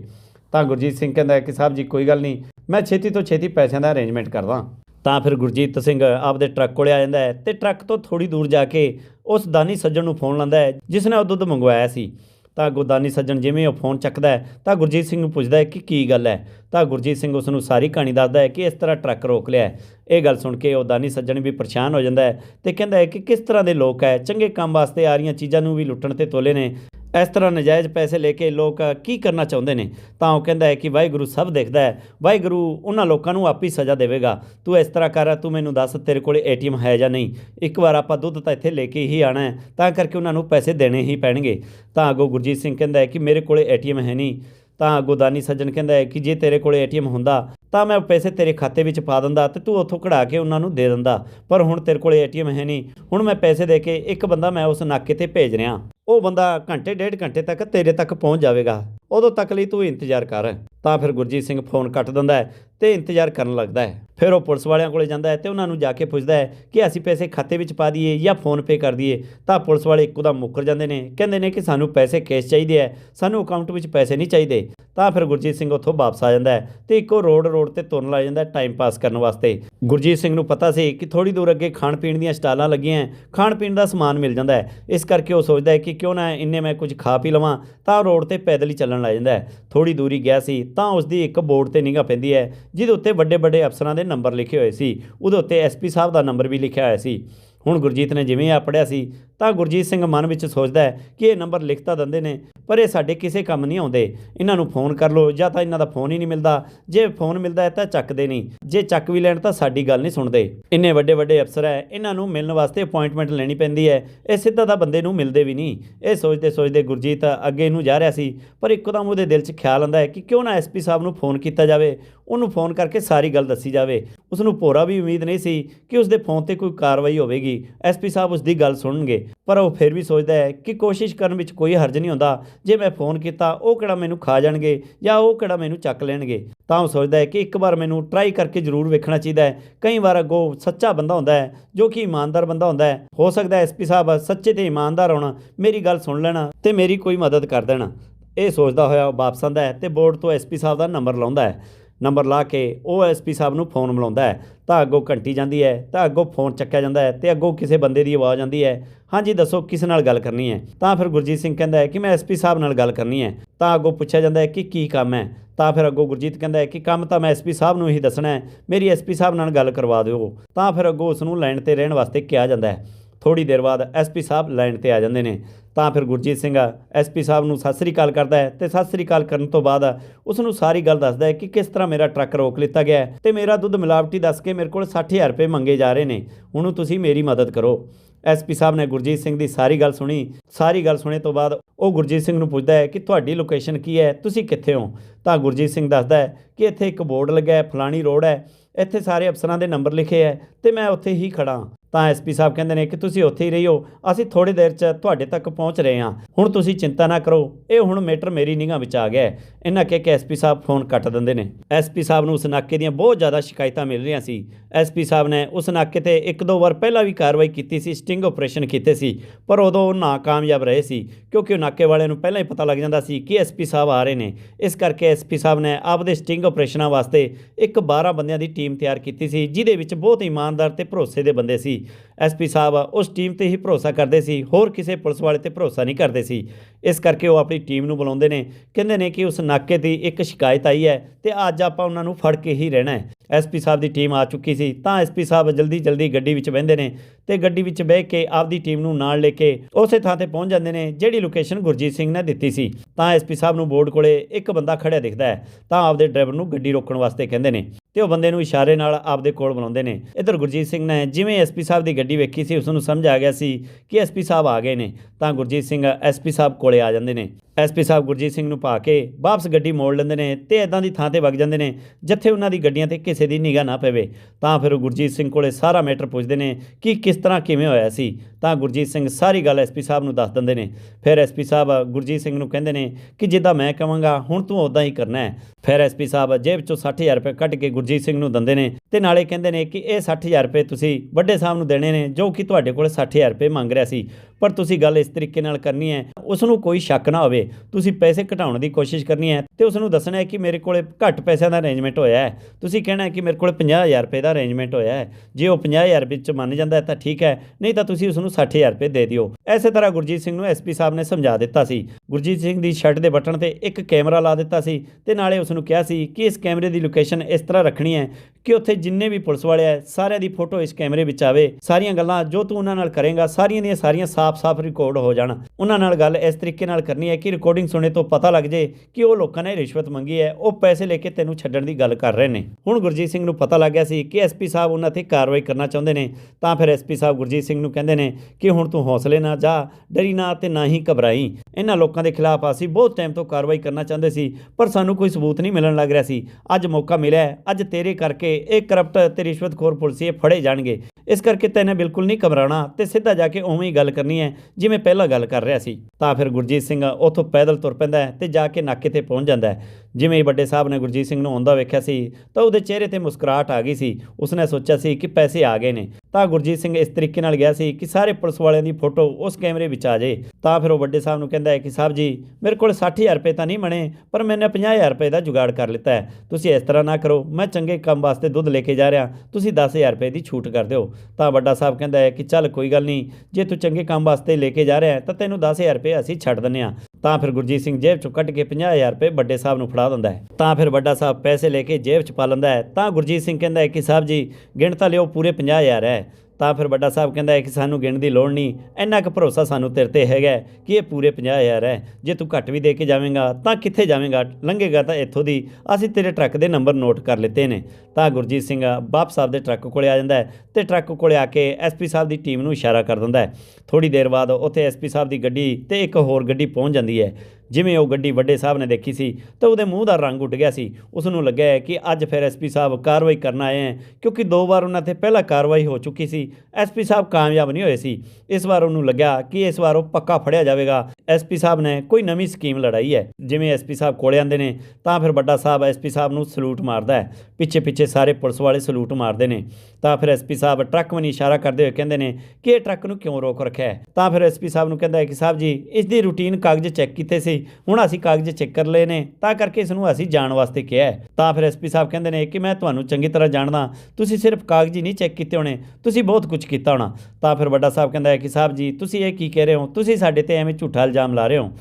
ਤਾਂ ਗੁਰਜੀਤ ਸਿੰਘ ਕਹਿੰਦਾ ਕਿ ਸਾਹਿਬ ਜੀ, ਕੋਈ ਗੱਲ ਨਹੀਂ, ਮੈਂ ਛੇਤੀ ਤੋਂ ਛੇਤੀ ਪੈਸਿਆਂ ਦਾ ਅਰੇਂਜਮੈਂਟ ਕਰਦਾ ਤਾਂ ਫਿਰ ਗੁਰਜੀਤ ਸਿੰਘ ਆਪਦੇ ਟਰੱਕ ਕੋਲੇ ਆ ਜਾਂਦਾ ਹੈ ਤੇ ਟਰੱਕ ਤੋਂ ਥੋੜੀ ਦੂਰ ਜਾ ਕੇ ਉਸ ਦਾਨੀ ਸੱਜਣ ਨੂੰ ਫੋਨ ਲਾਉਂਦਾ ਹੈ, ਜਿਸ ਨੇ ਉਹ ਦੁੱਧ ਮੰਗਵਾਇਆ ਸੀ। ਤਾਂ ਗੋਦਾਨੀ ਸੱਜਣ ਜਿਵੇਂ ਉਹ ਫੋਨ ਚੱਕਦਾ ਹੈ, ਤਾਂ ਗੁਰਜੀਤ ਸਿੰਘ ਨੂੰ ਪੁੱਛਦਾ ਹੈ ਕਿ ਕੀ ਗੱਲ ਹੈ। ਤਾਂ ਗੁਰਜੀਤ ਸਿੰਘ ਉਸ ਨੂੰ ਸਾਰੀ ਕਹਾਣੀ ਦੱਸਦਾ ਹੈ ਕਿ ਇਸ ਤਰ੍ਹਾਂ ਟਰੱਕ ਰੋਕ ਲਿਆ ਇਹ ਗੱਲ ਸੁਣ ਕੇ ਉਹ ਦਾਨੀ ਸੱਜਣ ਵੀ ਪਰੇਸ਼ਾਨ ਹੋ ਜਾਂਦਾ ਹੈ ਤੇ ਕਹਿੰਦਾ ਹੈ ਕਿ ਕਿਸ ਤਰ੍ਹਾਂ ਦੇ ਲੋਕ ਹੈ, ਚੰਗੇ ਕੰਮ ਵਾਸਤੇ ਆ ਰਹੀਆਂ ਚੀਜ਼ਾਂ ਨੂੰ ਵੀ ਲੁੱਟਣ ਤੇ ਤੋਲੇ ਨੇ। ਇਸ ਤਰ੍ਹਾਂ ਨਜਾਇਜ਼ ਪੈਸੇ ਲੈ ਕੇ ਲੋਕ ਕੀ ਕਰਨਾ ਚਾਹੁੰਦੇ ਨੇ? ਤਾਂ ਉਹ ਕਹਿੰਦਾ ਹੈ ਕਿ ਵਾਹਿਗੁਰੂ ਸਭ ਦੇਖਦਾ ਹੈ। ਵਾਹਿਗੁਰੂ ਉਹਨਾਂ ਲੋਕਾਂ ਨੂੰ ਆਪ ਹੀ ਸਜ਼ਾ ਦੇਵੇਗਾ। ਤੂੰ ਇਸ ਤਰ੍ਹਾਂ ਕਰ, ਤੂੰ ਮੈਨੂੰ ਦੱਸ ਤੇਰੇ ਕੋਲੇ ਏਟੀਐਮ ਹੈ ਜਾਂ ਨਹੀਂ? ਇੱਕ ਵਾਰ ਆਪਾਂ ਦੁੱਧ ਤਾਂ ਇੱਥੇ ਲੈ ਕੇ ਹੀ ਆਣਾ ਹੈ, ਤਾਂ ਕਰਕੇ ਉਹਨਾਂ ਨੂੰ ਪੈਸੇ ਦੇਣੇ ਹੀ ਪੈਣਗੇ। ਤਾਂ ਅੱਗੋਂ ਗੁਰਜੀਤ ਸਿੰਘ ਕਹਿੰਦਾ ਹੈ ਕਿ ਮੇਰੇ ਕੋਲੇ ਏਟੀਐਮ ਹੈ ਨਹੀਂ। ਤਾਂ ਅੱਗੋਂ ਦਾਨੀ ਸੱਜਣ ਕਹਿੰਦਾ ਹੈ ਕਿ ਜੇ ਤੇਰੇ ਕੋਲੇ ਏਟੀਐਮ ਹੁੰਦਾ, ਤਾਂ ਮੈਂ ਉਹ ਪੈਸੇ ਤੇਰੇ ਖਾਤੇ ਵਿੱਚ ਪਾ ਦਿੰਦਾ ਤੇ ਤੂੰ ਉੱਥੋਂ ਕਢਾ ਕੇ ਉਹਨਾਂ ਨੂੰ ਦੇ ਦਿੰਦਾ। ਪਰ ਹੁਣ ਤੇਰੇ ਕੋਲੇ ਏਟੀਐਮ ਹੈ ਨਹੀਂ। ਹੁਣ ਮੈਂ ਪੈਸੇ ਦੇ ਕੇ ਇੱਕ ਬੰਦਾ ਮੈਂ ਉਸ ਨਾਕੇ ਤੇ ਭੇਜ ਰਿਹਾ। ਉਹ ਬੰਦਾ ਘੰਟੇ, ਡੇਢ ਘੰਟੇ ਤੱਕ ਤੇਰੇ ਤੱਕ ਪਹੁੰਚ ਜਾਵੇਗਾ। ਉਦੋਂ ਤੱਕ ਲਈ ਤੂੰ ਇੰਤਜ਼ਾਰ ਕਰ। ਤਾਂ ਫਿਰ ਗੁਰਜੀਤ ਸਿੰਘ ਫੋਨ ਕੱਟ ਦਿੰਦਾ ਤੇ ਇੰਤਜ਼ਾਰ ਕਰਨ ਲੱਗਦਾ ਹੈ। ਫਿਰ ਉਹ ਪੁਲਿਸ ਵਾਲਿਆਂ ਕੋਲੇ ਜਾਂਦਾ ਹੈ ਤੇ ਉਹਨਾਂ ਨੂੰ ਜਾ ਕੇ ਪੁੱਛਦਾ ਹੈ ਕਿ ਅਸੀਂ ਪੈਸੇ ਖਾਤੇ ਵਿੱਚ ਪਾ ਦਈਏ ਜਾਂ ਫੋਨ ਪੇ ਕਰ ਦਈਏ। ਤਾਂ ਪੁਲਿਸ ਵਾਲੇ ਇੱਕੋ ਦਾ ਮੁੱਕਰ ਜਾਂਦੇ ਨੇ। ਕਹਿੰਦੇ ਨੇ ਕਿ ਸਾਨੂੰ ਪੈਸੇ ਕੈਸ਼ ਚਾਹੀਦੇ ਹੈ, ਸਾਨੂੰ ਅਕਾਊਂਟ ਵਿੱਚ ਪੈਸੇ ਨਹੀਂ ਚਾਹੀਦੇ। ਤਾਂ ਫਿਰ ਗੁਰਜੀਤ ਸਿੰਘ ਉੱਥੋਂ ਵਾਪਸ ਆ ਜਾਂਦਾ ਹੈ ਤੇ ਇੱਕੋ ਰੋਡ ਰੋਡ ਤੇ ਤੁਰਨ ਲੱਗ ਜਾਂਦਾ ਟਾਈਮ ਪਾਸ ਕਰਨ ਵਾਸਤੇ। ਗੁਰਜੀਤ ਸਿੰਘ ਨੂੰ ਪਤਾ ਸੀ ਕਿ ਥੋੜੀ ਦੂਰ ਅੱਗੇ ਖਾਣ ਪੀਣ ਦੀਆਂ ਸਟਾਲਾਂ ਲੱਗੀਆਂ ਖਾਣ ਪੀਣ ਦਾ ਸਮਾਨ ਮਿਲ ਜਾਂਦਾ ਹੈ। ਇਸ ਕਰਕੇ ਉਹ ਸੋਚਦਾ ਹੈ ਕਿ ਕਿਉਂ ਨਾ ਇੰਨੇ ਮੈਂ ਕੁਝ ਖਾ ਪੀ ਲਵਾਂ। ਤਾਂ ਰੋਡ ਤੇ ਪੈਦਲ ਹੀ ਚੱਲਣ ਲੱਗ ਜਾਂਦਾ ਹੈ। ਥੋੜੀ ਦੂਰੀ ਗਿਆ ਸੀ ਤਾਂ ਉਸ ਦੀ ਇੱਕ ਬੋਰਡ ਤੇ ਨਿਗਾਹ ਪੈਂਦੀ ਹੈ ਜਿਹਦੇ ਉੱਤੇ ਵੱਡੇ ਵੱਡੇ ਅਫਸਰਾਂ ਦੇ ਨੰਬਰ ਲਿਖੇ ਹੋਏ ਸੀ। ਉਹਦੇ ਉੱਤੇ ਐਸਪੀ ਸਾਹਿਬ ਦਾ ਨੰਬਰ ਵੀ ਲਿਖਿਆ ਹੋਇਆ ਸੀ। ਹੁਣ ਗੁਰਜੀਤ ਨੇ ਜਿਵੇਂ ਆ ਪੜਿਆ ਸੀ, ਤਾਂ ਗੁਰਜੀਤ ਸਿੰਘ ਮਨ ਵਿੱਚ ਸੋਚਦਾ ਹੈ ਕਿ ਇਹ ਨੰਬਰ ਲਿਖ ਤਾਂ ਦਿੰਦੇ ਨੇ, ਪਰ ਇਹ ਸਾਡੇ ਕਿਸੇ ਕੰਮ ਨਹੀਂ ਆਉਂਦੇ। ਇਹਨਾਂ ਨੂੰ ਫੋਨ ਕਰ ਲਓ, ਜਾਂ ਤਾਂ ਇਹਨਾਂ ਦਾ ਫੋਨ ਹੀ ਨਹੀਂ ਮਿਲਦਾ। ਜੇ ਫੋਨ ਮਿਲਦਾ ਹੈ ਤਾਂ ਚੱਕਦੇ ਨਹੀਂ। ਜੇ ਚੱਕ ਵੀ ਲੈਣ ਤਾਂ ਸਾਡੀ ਗੱਲ ਨਹੀਂ ਸੁਣਦੇ। ਇੰਨੇ ਵੱਡੇ ਵੱਡੇ ਅਫਸਰ ਹੈ, ਇਹਨਾਂ ਨੂੰ ਮਿਲਣ ਵਾਸਤੇ ਅਪਾਇੰਟਮੈਂਟ ਲੈਣੀ ਪੈਂਦੀ ਹੈ। ਇਹ ਸਿੱਧਾ ਤਾਂ ਬੰਦੇ ਨੂੰ ਮਿਲਦੇ ਵੀ ਨਹੀਂ। ਇਹ ਸੋਚਦੇ ਸੋਚਦੇ ਗੁਰਜੀਤ ਅੱਗੇ ਨੂੰ ਜਾ ਰਿਹਾ ਸੀ, ਪਰ ਇੱਕਦਮ ਉਹਦੇ ਦਿਲ 'ਚ ਖਿਆਲ ਆਉਂਦਾ ਹੈ ਕਿ ਕਿਉਂ ਨਾ ਐਸਪੀ ਸਾਹਿਬ ਨੂੰ ਫੋਨ ਕੀਤਾ ਜਾਵੇ। ਉਹਨੂੰ ਫੋਨ ਕਰਕੇ ਸਾਰੀ ਗੱਲ ਦੱਸੀ ਜਾਵੇ। ਉਸ ਨੂੰ ਭੋਰਾ ਵੀ ਉਮੀਦ ਨਹੀਂ ਸੀ ਕਿ ਉਸ ਦੇ ਫੋਨ ਤੇ ਕੋਈ ਕਾਰਵਾਈ ਹੋਵੇਗੀ। ਹੋਵੇਗੀ ਐਸਪੀ ਸਾਹਿਬ ਉਸ ਦੀ ਗੱਲ ਸੁਣਨਗੇ। ਪਰ ਉਹ ਫਿਰ ਵੀ ਸੋਚਦਾ ਹੈ ਕਿ ਕੋਸ਼ਿਸ਼ ਕਰਨ ਵਿੱਚ ਕੋਈ ਹਰਜ ਨਹੀਂ ਹੁੰਦਾ। ਜੇ ਮੈਂ ਫੋਨ ਕੀਤਾ, ਉਹ ਕਿਹੜਾ ਮੈਨੂੰ ਖਾ ਜਾਣਗੇ ਜਾਂ ਉਹ ਕਿਹੜਾ ਮੈਨੂੰ ਚੱਕ ਲੈਣਗੇ? ਤਾਂ ਉਹ ਸੋਚਦਾ ਹੈ ਕਿ ਇੱਕ ਵਾਰ ਮੈਨੂੰ ਟਰਾਈ ਕਰਕੇ ਜ਼ਰੂਰ ਵੇਖਣਾ ਚਾਹੀਦਾ ਹੈ। ਕਈ ਵਾਰ ਅੱਗੋਂ ਸੱਚਾ ਬੰਦਾ ਹੁੰਦਾ ਹੈ, ਜੋ ਕਿ ਇਮਾਨਦਾਰ ਬੰਦਾ ਹੁੰਦਾ ਹੈ। ਹੋ ਸਕਦਾ ਹੈ ਐਸਪੀ ਸਾਹਿਬ ਸੱਚੇ ਤੇ ਇਮਾਨਦਾਰ ਹੋਣਾ, ਮੇਰੀ ਗੱਲ ਸੁਣ ਲੈਣਾ ਤੇ ਮੇਰੀ ਕੋਈ ਮਦਦ ਕਰ ਦੇਣਾ। ਇਹ ਸੋਚਦਾ ਹੋਇਆ ਵਾਪਸ ਆਉਂਦਾ ਹੈ ਤੇ ਬੋਰਡ ਤੋਂ ਐਸਪੀ ਸਾਹਿਬ ਦਾ ਨੰਬਰ ਲਾਉਂਦਾ ਹੈ। ਨੰਬਰ ਲਾ ਕੇ ਉਹ ਐਸਪੀ ਸਾਹਿਬ ਨੂੰ ਫੋਨ ਮਿਲਾਉਂਦਾ ਹੈ। ਤਾਂ ਅੱਗੋਂ ਘੰਟੀ ਜਾਂਦੀ ਹੈ, ਤਾਂ ਅੱਗੋਂ ਫੋਨ ਚੱਕਿਆ ਜਾਂਦਾ ਹੈ ਤੇ ਅੱਗੋਂ ਕਿਸੇ ਬੰਦੇ ਦੀ ਆਵਾਜ਼ ਆਉਂਦੀ ਹੈ। ਹਾਂਜੀ, ਦੱਸੋ ਕਿਸ ਨਾਲ ਗੱਲ ਕਰਨੀ ਹੈ? ਤਾਂ ਫਿਰ ਗੁਰਜੀਤ ਸਿੰਘ ਕਹਿੰਦਾ ਹੈ ਕਿ ਮੈਂ ਐਸਪੀ ਸਾਹਿਬ ਨਾਲ ਗੱਲ ਕਰਨੀ ਹੈ। ਤਾਂ ਅੱਗੋਂ ਪੁੱਛਿਆ ਜਾਂਦਾ ਹੈ ਕਿ ਕੀ ਕੰਮ ਹੈ? ਤਾਂ ਫਿਰ ਅੱਗੋਂ ਗੁਰਜੀਤ ਕਹਿੰਦਾ ਹੈ ਕਿ ਕੰਮ ਤਾਂ ਮੈਂ ਐਸਪੀ ਸਾਹਿਬ ਨੂੰ ਹੀ ਦੱਸਣਾ ਹੈ। ਮੇਰੀ ਐਸਪੀ ਸਾਹਿਬ ਨਾਲ ਗੱਲ ਕਰਵਾ ਦਿਓ। ਤਾਂ ਫਿਰ ਅੱਗੋਂ ਉਸ ਨੂੰ ਲਾਈਨ ਤੇ ਰਹਿਣ ਵਾਸਤੇ ਕਿਹਾ ਜਾਂਦਾ ਹੈ। ਥੋੜੀ ਦੇਰ ਬਾਅਦ ਐਸਪੀ ਸਾਹਿਬ ਲਾਈਨ ਤੇ ਆ ਜਾਂਦੇ ਨੇ। ਤਾਂ ਫਿਰ ਗੁਰਜੀਤ ਸਿੰਘ ਐਸਪੀ ਸਾਹਿਬ ਨੂੰ ਸਤਿ ਸ੍ਰੀ ਅਕਾਲ ਕਰਦਾ ਹੈ ਤੇ ਸਤਿ ਸ੍ਰੀ ਅਕਾਲ ਕਰਨ ਤੋਂ ਬਾਅਦ ਉਸ ਨੂੰ ਸਾਰੀ ਗੱਲ ਦੱਸਦਾ ਹੈ ਕਿ ਕਿਸ ਤਰ੍ਹਾਂ ਮੇਰਾ ਟਰੱਕ ਰੋਕ ਲਿੱਤਾ ਗਿਆ ਹੈ ਤੇ ਮੇਰਾ ਦੁੱਧ ਮਿਲਾਵਟੀ ਦੱਸ ਕੇ ਮੇਰੇ ਕੋਲ 60000 ਰੁਪਏ ਮੰਗੇ ਜਾ ਰਹੇ ਨੇ। ਹੁਣ ਤੁਸੀਂ ਮੇਰੀ ਮਦਦ ਕਰੋ। ਐਸਪੀ ਸਾਹਿਬ ਨੇ ਗੁਰਜੀਤ ਸਿੰਘ ਦੀ ਸਾਰੀ ਗੱਲ ਸੁਣੀ। ਸਾਰੀ ਗੱਲ ਸੁਣੇ ਤੋਂ ਬਾਅਦ ਉਹ ਗੁਰਜੀਤ ਸਿੰਘ ਨੂੰ ਪੁੱਛਦਾ ਹੈ ਕਿ ਤੁਹਾਡੀ ਲੋਕੇਸ਼ਨ ਕੀ ਹੈ? ਤੁਸੀਂ ਕਿੱਥੇ ਹੋ? ਤਾਂ ਗੁਰਜੀਤ ਸਿੰਘ ਦੱਸਦਾ ਹੈ ਕਿ ਇੱਥੇ ਇੱਕ ਬੋਰਡ ਲੱਗਾ ਹੈ, ਫਲਾਣੀ ਰੋਡ ਹੈ। ਇੱਥੇ ਸਾਰੇ ਅਫਸਰਾਂ ਦੇ ਨੰਬਰ ਲਿਖੇ ਹੈ ਤੇ ਮੈਂ ਉੱਥੇ ਹੀ ਖੜਾ ਤਾਂ ਐਸਪੀ ਸਾਹਿਬ ਕਹਿੰਦੇ ਨੇ ਕਿ ਤੁਸੀਂ ਉੱਥੇ ਹੀ ਰਹੀਓ, ਅਸੀਂ ਥੋੜੀ ਦੇਰ 'ਚ ਤੁਹਾਡੇ ਤੱਕ ਪਹੁੰਚ ਰਹੇ ਹਾਂ। ਹੁਣ ਤੁਸੀਂ ਚਿੰਤਾ ਨਾ ਕਰੋ, ਇਹ ਹੁਣ ਮੈਟਰ ਮੇਰੀ ਨਿਗਾਹ ਵਿੱਚ ਆ ਗਿਆ ਹੈ। ਇਹਨਾਂ ਕਹਿ ਕੇ ਐਸਪੀ ਸਾਹਿਬ ਫੋਨ ਕੱਟ ਦਿੰਦੇ ਨੇ। ਐਸਪੀ ਸਾਹਿਬ ਨੂੰ ਉਸ ਨਾਕੇ ਦੀਆਂ ਬਹੁਤ ਜ਼ਿਆਦਾ ਸ਼ਿਕਾਇਤਾਂ ਮਿਲ ਰਹੀਆਂ ਸੀ। ਐਸਪੀ ਸਾਹਿਬ ਨੇ ਉਸ ਨਾਕੇ ਤੇ ਇੱਕ ਦੋ ਵਾਰ ਪਹਿਲਾਂ ਵੀ ਕਾਰਵਾਈ ਕੀਤੀ ਸੀ, ਸਟਿੰਗ ਆਪਰੇਸ਼ਨ ਕੀਤੇ ਸੀ, ਪਰ ਉਦੋਂ ਉਹ ਨਾਕਾਮਯਾਬ ਰਹੇ ਸੀ, ਕਿਉਂਕਿ ਉਹ ਨਾਕੇ ਵਾਲਿਆਂ ਨੂੰ ਪਹਿਲਾਂ ਹੀ ਪਤਾ ਲੱਗ ਜਾਂਦਾ ਸੀ ਕਿ ਐਸਪੀ ਸਾਹਿਬ ਆ ਰਹੇ ਨੇ। ਇਸ ਕਰਕੇ ਐਸਪੀ ਸਾਹਿਬ ਨੇ ਆਪਦੇ ਸਟਿੰਗ ਆਪਰੇਸ਼ਨਾਂ ਵਾਸਤੇ ਇੱਕ 12 ਬੰਦਿਆਂ ਦੀ ਟੀਮ ਤਿਆਰ ਕੀਤੀ ਸੀ, ਜਿਹਦੇ ਵਿੱਚ ਬਹੁਤ ਇਮਾਨਦਾਰ ਤੇ ਭਰੋਸੇ ਦੇ ਬੰਦੇ ਸੀ। ਐਸਪੀ ਸਾਹਿਬ ਉਸ ਟੀਮ ਤੇ ਹੀ ਭਰੋਸਾ ਕਰਦੇ ਸੀ, ਹੋਰ ਕਿਸੇ ਪੁਲਿਸ ਵਾਲੇ ਤੇ ਭਰੋਸਾ ਨਹੀਂ ਕਰਦੇ ਸੀ। ਇਸ ਕਰਕੇ ਉਹ ਆਪਣੀ ਟੀਮ ਨੂੰ ਬੁਲਾਉਂਦੇ ਨੇ, ਕਹਿੰਦੇ ਨੇ ਕਿ ਉਸ ਨਾਕੇ ਦੀ ਇੱਕ ਸ਼ਿਕਾਇਤ ਆਈ ਹੈ ਤੇ ਅੱਜ ਆਪਾਂ ਉਹਨਾਂ ਨੂੰ ਫੜ ਕੇ ਹੀ ਰਹਿਣਾ ਹੈ। ਐਸਪੀ ਸਾਹਿਬ ਦੀ ਟੀਮ ਆ ਚੁੱਕੀ ਸੀ, ਤਾਂ ਐਸਪੀ ਸਾਹਿਬ ਜਲਦੀ ਜਲਦੀ ਗੱਡੀ ਵਿੱਚ ਬਹਿੰਦੇ ਨੇ ਤੇ ਗੱਡੀ ਵਿੱਚ ਬਹਿ ਕੇ ਆਪਦੀ ਟੀਮ ਨੂੰ ਨਾਲ ਲੈ ਕੇ ਉਸੇ ਥਾਂ ਤੇ ਪਹੁੰਚ ਜਾਂਦੇ ਨੇ, ਜਿਹੜੀ ਲੋਕੇਸ਼ਨ ਗੁਰਜੀਤ ਸਿੰਘ ਨੇ ਦਿੱਤੀ ਸੀ। ਤਾਂ ਐਸਪੀ ਸਾਹਿਬ ਨੂੰ ਬੋਰਡ ਕੋਲੇ ਇੱਕ ਬੰਦਾ ਖੜਿਆ ਦਿਖਦਾ ਹੈ, ਤਾਂ ਆਪਦੇ ਡਰਾਈਵਰ ਨੂੰ ਗੱਡੀ ਰੋਕਣ ਵਾਸਤੇ ਕਹਿੰਦੇ ਨੇ। ਤੇ ਉਹ ਬੰਦੇ ਨੂੰ ਇਸ਼ਾਰੇ ਨਾਲ ਆਪਦੇ ਕੋਲ ਬੁਲਾਉਂਦੇ ਨੇ। ਇਧਰ ਗੁਰਜੀਤ ਸਿੰਘ ਨੇ ਜਿਵੇਂ ਐਸਪੀ ਸਾਹਿਬ ਦੀ ਗੱਡੀ ਵੇਖੀ ਸੀ ਉਸ ਨੂੰ ਸਮਝ ਆ ਗਿਆ ਸੀ ਕਿ ਐਸਪੀ ਸਾਹਿਬ ਆ ਗਏ ਨੇ, ਤਾਂ ਗੁਰਜੀਤ ਸਿੰਘ ਐਸਪੀ ਸਾਹਿਬ ਕੋਲੇ ਆ ਜਾਂਦੇ ਨੇ। ਐਸਪੀ ਸਾਹਿਬ ਗੁਰਜੀਤ ਸਿੰਘ ਨੂੰ ਪਾ ਕੇ ਵਾਪਸ ਗੱਡੀ ਮੋੜ ਲੈਂਦੇ ਨੇ ਤੇ ਇਦਾਂ ਦੀ ਥਾਂ ਤੇ ਵਗ ਜਾਂਦੇ ਨੇ, ਜਿੱਥੇ ਉਹਨਾਂ ਦੀ ਗੱਡੀਆਂ ਤੇ ਕਿਸੇ ਦੀ ਨਿਗਾਹ ਨਾ ਪਵੇ। ਤਾਂ ਫਿਰ ਉਹ ਗੁਰਜੀਤ ਸਿੰਘ ਕੋਲੇ ਸਾਰਾ ਮੈਟਰ ਪੁੱਛਦੇ ਨੇ ਕਿ ਕਿਸ ਤਰ੍ਹਾਂ ਕਿਵੇਂ ਹੋਇਆ ਸੀ। ਤਾਂ ਗੁਰਜੀਤ ਸਿੰਘ ਸਾਰੀ ਗੱਲ ਐਸਪੀ ਸਾਹਿਬ ਨੂੰ ਦੱਸ ਦਿੰਦੇ ਨੇ। ਫਿਰ ਐਸਪੀ ਸਾਹਿਬ ਗੁਰਜੀਤ ਸਿੰਘ ਨੂੰ ਕਹਿੰਦੇ ਨੇ ਕਿ ਜਿੱਦਾਂ ਮੈਂ ਕਹਾਂਗਾ, ਹੁਣ ਤੂੰ ਉਦਾਂ ਹੀ ਕਰਨਾ ਹੈ। ਫਿਰ ਐਸਪੀ ਸਾਹਿਬ ਜੇਬ ਚੋਂ 60000 ਰੁਪਏ ਕੱਢ ਕੇ ਗੁਰਜੀਤ ਸਿੰਘ ਨੂੰ ਦਿੰਦੇ ਨੇ ਤੇ ਨਾਲੇ ਕਹਿੰਦੇ ਨੇ ਕਿ ਇਹ 60000 ਰੁਪਏ ਤੁਸੀਂ ਵੱਡੇ ਸਾਹਿਬ ਨੂੰ ਦੇਣੇ ਨੇ, ਜੋ ਕਿ ਤੁਹਾਡੇ ਕੋਲ 60000 ਰੁਪਏ ਮੰਗ ਰਿਹਾ ਸੀ। ਪਰ ਤੁਸੀਂ ਗੱਲ ਇਸ ਤਰੀਕੇ ਨਾਲ ਕਰਨੀ ਹੈ ਉਸ ਨੂੰ ਕੋਈ ਸ਼ੱਕ ਨਾ ਹੋਵੇ। ਤੁਸੀਂ ਪੈਸੇ ਘਟਾਉਣ ਦੀ ਕੋਸ਼ਿਸ਼ ਕਰਨੀ ਹੈ ਤੇ ਉਸ ਨੂੰ ਦੱਸਣਾ ਹੈ ਕਿ ਮੇਰੇ ਕੋਲੇ ਘੱਟ ਪੈਸਿਆਂ ਦਾ ਅਰੇਂਜਮੈਂਟ ਹੋਇਆ ਹੈ। ਤੁਸੀਂ ਕਹਿਣਾ ਹੈ ਕਿ ਮੇਰੇ ਕੋਲੇ 50000 ਰੁਪਏ ਦਾ ਅਰੇਂਜਮੈਂਟ ਹੋਇਆ ਹੈ। ਜੇ ਉਹ 50000 'ਚ ਮੰਨ ਜਾਂਦਾ ਹੈ ਤਾਂ ਠੀਕ ਹੈ, ਨਹੀਂ ਤਾਂ ਤੁਸੀਂ ਉਸ ਨੂੰ 60000 ਰੁਪਏ ਦੇ ਦਿਓ। ਐਸੇ ਤਰ੍ਹਾਂ ਗੁਰਜੀਤ ਸਿੰਘ ਨੂੰ ਐਸਪੀ ਸਾਹਿਬ ਨੇ ਸਮਝਾ ਦਿੱਤਾ ਸੀ। ਗੁਰਜੀਤ ਸਿੰਘ ਦੀ ਸ਼ਰਟ ਦੇ ਬਟਨ ਤੇ ਇੱਕ ਕੈਮਰਾ ਲਾ ਦਿੱਤਾ ਸੀ ਤੇ ਨਾਲੇ ਉਸ ਨੂੰ ਕਿਹਾ ਸੀ ਕਿ ਇਸ ਕੈਮਰੇ ਦੀ ਲੋਕੇਸ਼ਨ ਇਸ ਤਰ੍ਹਾਂ ਰੱਖਣੀ ਹੈ ਕਿ ਉੱਥੇ ਜਿੰਨੇ ਵੀ ਪੁਲਿਸ ਵਾਲੇ ਆ, ਸਾਰਿਆਂ ਦੀ ਫੋਟੋ ਇਸ ਕੈਮਰੇ ਵਿੱਚ ਆਵੇ। ਸਾਰੀਆਂ ਗੱਲਾਂ ਜੋ ਤੂੰ ਉਹਨਾਂ ਨਾਲ ਕਰੇਗਾ, ਸਾਰੀਆਂ ਦੀਆਂ ਸਾਰੀਆਂ ਸਾਫ਼-ਸਾਫ਼ ਰਿਕਾਰਡ ਹੋ ਜਾਣ। ਉਹਨਾਂ ਨਾਲ ਗੱਲ ਇਸ ਤਰੀਕੇ ਨਾਲ ਕਰਨੀ ਹੈ ਕਿ ਰਿਕਾਰਡਿੰਗ ਸੁਣੇ ਤੋਂ ਪਤਾ ਲੱਗ ਜੇ ਕਿ ਉਹ ਲੋਕਾਂ ਨੇ ਰਿਸ਼ਵਤ ਮੰਗੀ ਹੈ, ਉਹ ਪੈਸੇ ਲੈ ਕੇ ਤੈਨੂੰ ਛੱਡਣ ਦੀ ਗੱਲ ਕਰ ਰਹੇ ਨੇ। ਹੁਣ ਗੁਰਜੀਤ ਸਿੰਘ ਨੂੰ ਪਤਾ ਲੱਗ ਗਿਆ ਸੀ ਕਿ ਐਸਪੀ ਸਾਹਿਬ ਉਹਨਾਂ ਤੇ ਕਾਰਵਾਈ ਕਰਨਾ ਚਾਹੁੰਦੇ ਨੇ, ਤਾਂ ਫਿਰ ਐਸਪੀ ਸਾਹਿਬ ਗੁਰਜੀਤ ਸਿੰਘ ਨੂੰ ਕਹਿੰਦੇ ਨੇ ਕਿ ਹੁਣ ਤੂੰ ਹੌਸਲੇ ਨਾ ਜਾ, ਡਰੀ ਨਾ ਤੇ ਨਾ ਹੀ ਘਬਰਾਈ। ਇਹਨਾਂ ਲੋਕਾਂ ਦੇ ਖਿਲਾਫ ਅਸੀਂ ਬਹੁਤ ਟਾਈਮ ਤੋਂ ਕਾਰਵਾਈ ਕਰਨਾ ਚਾਹੁੰਦੇ ਸੀ, ਪਰ ਸਾਨੂੰ ਕੋਈ ਸਬੂਤ ਨਹੀਂ ਮਿਲਣ ਲੱਗ ਰਿਹਾ ਸੀ। ਅੱਜ ਮੌਕਾ ਮਿਲਿਆ ਅੱਜ ਤੇਰੇ ਕਰਕੇ ਇਹ ਕਰਪਟ ਤੇ ਰਿਸ਼ਵਤਖੋਰ ਪੁਲਸੀਏ ਫੜੇ ਜਾਣਗੇ। ਇਸ ਕਰਕੇ ਤੈਨੇ ਬਿਲਕੁਲ ਨਹੀਂ ਘਬਰਾਉਣਾ ਤੇ ਸਿੱਧਾ ਜਾ ਕੇ ਉਵੇਂ ਹੀ ਗੱਲ ਕਰਨੀ ਹੈ, ਜਿਵੇਂ ਪਹਿਲਾਂ ਗੱਲ ਕਰ ਰਿਹਾ ਸੀ। ਤਾਂ ਫਿਰ ਗੁਰਜੀਤ ਸਿੰਘ ਉੱਥੋਂ ਪੈਦਲ ਤੁਰ ਪੈਂਦਾ ਹੈ ਤੇ ਜਾ ਕੇ ਨਾਕੇ ਤੇ ਪਹੁੰਚ ਜਾਂਦਾ ਹੈ। ਜਿਵੇਂ ਹੀ ਵੱਡੇ ਸਾਹਿਬ ਨੇ ਗੁਰਜੀਤ ਸਿੰਘ ਨੂੰ ਆਉਂਦਾ ਵੇਖਿਆ ਸੀ, ਤਾਂ ਉਹਦੇ ਚਿਹਰੇ ਤੇ ਮੁਸਕਰਾਹਟ ਆ ਗਈ ਸੀ। ਉਸਨੇ ਸੋਚਿਆ ਸੀ ਕਿ ਪੈਸੇ ਆ ਗਏ ਨੇ। ਤਾਂ ਗੁਰਜੀਤ ਸਿੰਘ ਇਸ ਤਰੀਕੇ ਨਾਲ ਗਿਆ ਸੀ ਕਿ ਸਾਰੇ ਪੁਲਿਸ ਵਾਲਿਆਂ ਦੀ ਫੋਟੋ ਉਸ ਕੈਮਰੇ ਵਿੱਚ ਆ ਜੇ ਤਾਂ ਫਿਰ ਉਹ ਵੱਡੇ ਸਾਹਿਬ ਨੂੰ ਕਹਿੰਦਾ ਹੈ ਕਿ ਸਾਹਿਬ ਜੀ, ਮੇਰੇ ਕੋਲ 60000 ਰੁਪਏ ਤਾਂ ਨਹੀਂ ਬਣੇ, ਪਰ ਮੈंने 50000 ਰੁਪਏ ਦਾ ਜੁਗਾੜ ਕਰ ਲਿੱਤਾ ਹੈ। ਤੁਸੀਂ ਇਸ ਤਰ੍ਹਾਂ ਨਾ ਕਰੋ, ਮੈਂ ਚੰਗੇ ਕੰਮ ਵਾਸਤੇ ਦੁੱਧ ਲੈ ਕੇ ਜਾ ਰਿਹਾ। ਤੁਸੀਂ 10000 ਰੁਪਏ ਦੀ ਛੂਟ ਕਰ ਦਿਓ। ਤਾਂ ਵੱਡਾ ਸਾਹਿਬ ਕਹਿੰਦਾ ਹੈ ਕਿ ਚੱਲ ਕੋਈ ਗੱਲ ਨਹੀਂ, ਜੇ ਤੂੰ ਚੰਗੇ ਕੰਮ ਵਾਸਤੇ ਲੈ ਕੇ ਜਾ ਰਿਹਾ ਤਾਂ ਤੈਨੂੰ 10000 ਰੁਪਏ ਅਸੀਂ ਛੱਡ ਦਿੰਨੇ ਆ ਤਾਂ ਫਿਰ ਗੁਰਜੀਤ ਸਿੰਘ ਜੇਬ ਚੋਂ ਕੱਢ ਕੇ 50000 ਰੁਪਏ ਵੱਡੇ ਸਾਹਿਬ ਨੂੰ ਫੜਾ ਦਿੰਦਾ ਹੈ। ਤਾਂ ਫਿਰ ਵੱਡਾ ਸਾਹਿਬ ਪੈਸੇ ਲੈ ਕੇ ਜੇਬ 'ਚ ਪਾ ਲੈਂਦਾ ਹੈ। ਤਾਂ ਗੁਰਜੀਤ ਸਿੰਘ ਕਹਿੰਦਾ ਹੈ ਕਿ ਸਾਹਿਬ ਜੀ, ਗਿਣਤਾ ਲਿਓ, ਪੂਰੇ 50000 ਹੈ। ਤਾਂ ਫਿਰ ਵੱਡਾ ਸਾਹਿਬ ਕਹਿੰਦਾ ਹੈ ਕਿ ਸਾਨੂੰ ਗਿਣ ਦੀ ਲੋੜ ਨਹੀਂ। ਇੰਨਾ ਕੁ ਭਰੋਸਾ ਸਾਨੂੰ ਤੇਰੇ ਤੇ ਹੈਗਾ ਕਿ ਇਹ ਪੂਰੇ 50000 ਹੈ। ਜੇ ਤੂੰ ਘੱਟ ਵੀ ਦੇ ਕੇ ਜਾਵੇਂਗਾ, ਤਾਂ ਕਿੱਥੇ ਜਾਵੇਂਗਾ? ਲੰਘੇਗਾ ਤਾਂ ਇੱਥੋਂ ਦੀ। ਅਸੀਂ ਤੇਰੇ ਟਰੱਕ ਦੇ ਨੰਬਰ ਨੋਟ ਕਰ ਲਿੱਤੇ ਨੇ। ਤਾਂ ਗੁਰਜੀਤ ਸਿੰਘ ਬਾਪ ਸਾਹਿਬ ਦੇ ਟਰੱਕ ਕੋਲੇ ਆ ਜਾਂਦਾ ਹੈ ਤੇ ਟਰੱਕ ਕੋਲੇ ਆ ਕੇ ਐਸਪੀ ਸਾਹਿਬ ਦੀ ਟੀਮ ਨੂੰ ਇਸ਼ਾਰਾ ਕਰ ਦਿੰਦਾ ਹੈ। ਥੋੜੀ ਦੇਰ ਬਾਅਦ ਉੱਥੇ ਐਸਪੀ ਸਾਹਿਬ ਦੀ ਗੱਡੀ ਤੇ ਇੱਕ ਹੋਰ ਗੱਡੀ ਪਹੁੰਚ ਜਾਂਦੀ ਹੈ। ਜਿਵੇਂ ਉਹ ਗੱਡੀ ਵੱਡੇ ਸਾਹਿਬ ਨੇ ਦੇਖੀ ਸੀ, ਤਾਂ ਉਹਦੇ ਮੂੰਹ ਦਾ ਰੰਗ ਉੱਡ ਗਿਆ ਸੀ। ਉਸ ਨੂੰ ਲੱਗਿਆ ਕਿ ਅੱਜ ਫਿਰ ਐਸਪੀ ਸਾਹਿਬ ਕਾਰਵਾਈ ਕਰਨ ਆਏ ਹੈ, ਕਿਉਂਕਿ ਦੋ ਵਾਰ ਉਹਨਾਂ ਤੇ ਪਹਿਲਾਂ ਕਾਰਵਾਈ ਹੋ ਚੁੱਕੀ ਸੀ। ਐਸਪੀ ਸਾਹਿਬ ਕਾਮਯਾਬ ਨਹੀਂ ਹੋਏ ਸੀ। ਇਸ ਵਾਰ ਉਹਨੂੰ ਲੱਗਿਆ ਕਿ ਇਸ ਵਾਰ ਉਹ ਪੱਕਾ ਫੜਿਆ ਜਾਵੇਗਾ। ਐਸਪੀ ਸਾਹਿਬ ਨੇ ਕੋਈ ਨਵੀਂ ਸਕੀਮ ਲੜਾਈ ਹੈ। ਜਿਵੇਂ ਐਸਪੀ ਸਾਹਿਬ ਕੋਲੇ ਆਂਦੇ ਨੇ, ਤਾਂ ਫਿਰ ਵੱਡਾ ਸਾਹਿਬ ਐਸਪੀ ਸਾਹਿਬ ਨੂੰ ਸਲੂਟ ਮਾਰਦਾ ਹੈ। ਪਿੱਛੇ ਪਿੱਛੇ ਸਾਰੇ ਪੁਲਿਸ ਵਾਲੇ ਸਲੂਟ ਮਾਰਦੇ ਨੇ। ਤਾਂ ਫਿਰ ਐਸਪੀ ਸਾਹਿਬ ਟਰੱਕ ਵੱਲ ਇਸ਼ਾਰਾ ਕਰਦੇ ਹੋਏ ਕਹਿੰਦੇ ਨੇ ਕਿ ਇਹ ਟਰੱਕ ਨੂੰ ਕਿਉਂ ਰੋਕ ਰੱਖਿਆ ਹੈ? ਤਾਂ ਫਿਰ ਐਸਪੀ ਸਾਹਿਬ ਨੂੰ ਕਹਿੰਦਾ ਹੈ ਕਿ ਸਾਹਿਬ ਜੀ, ਇਸ ਦੀ ਰੂਟੀਨ ਕਾਗਜ਼ ਚੈੱਕ ਕੀਤੇ ਸੀ, ਹੁਣ ਅਸੀਂ ਕਾਗਜ਼ ਚੈੱਕ ਕਰ ਲਏ ਨੇ, ਤਾਂ ਕਰਕੇ ਇਸ ਨੂੰ ਅਸੀਂ ਜਾਣ ਵਾਸਤੇ ਕਿਹਾ ਹੈ। ਤਾਂ ਫਿਰ ਐਸਪੀ ਸਾਹਿਬ ਕਹਿੰਦੇ ਨੇ ਕਿ ਮੈਂ ਤੁਹਾਨੂੰ ਚੰਗੀ ਤਰ੍ਹਾਂ ਜਾਣਦਾ, ਤੁਸੀਂ ਸਿਰਫ ਕਾਗਜ਼ ਹੀ ਨਹੀਂ ਚੈੱਕ ਕੀਤੇ ਹੋਣੇ, ਤੁਸੀਂ ਬਹੁਤ ਕੁਝ ਕੀਤਾ ਹੋਣਾ। ਤਾਂ ਫਿਰ ਵੱਡਾ ਸਾਹਿਬ ਕਹਿੰਦਾ ਹੈ ਕਿ ਸਾਹਿਬ ਜੀ, ਤੁਸੀਂ ਇਹ ਕੀ ਕਹਿ ਰਹੇ ਹੋ? ਤੁਸੀਂ ਸਾਡੇ ਤੇ ਐਵੇਂ ਝੂਠਾ ਇਲਜ਼ਾਮ ਲਾ ਰਹੇ ਹੋ?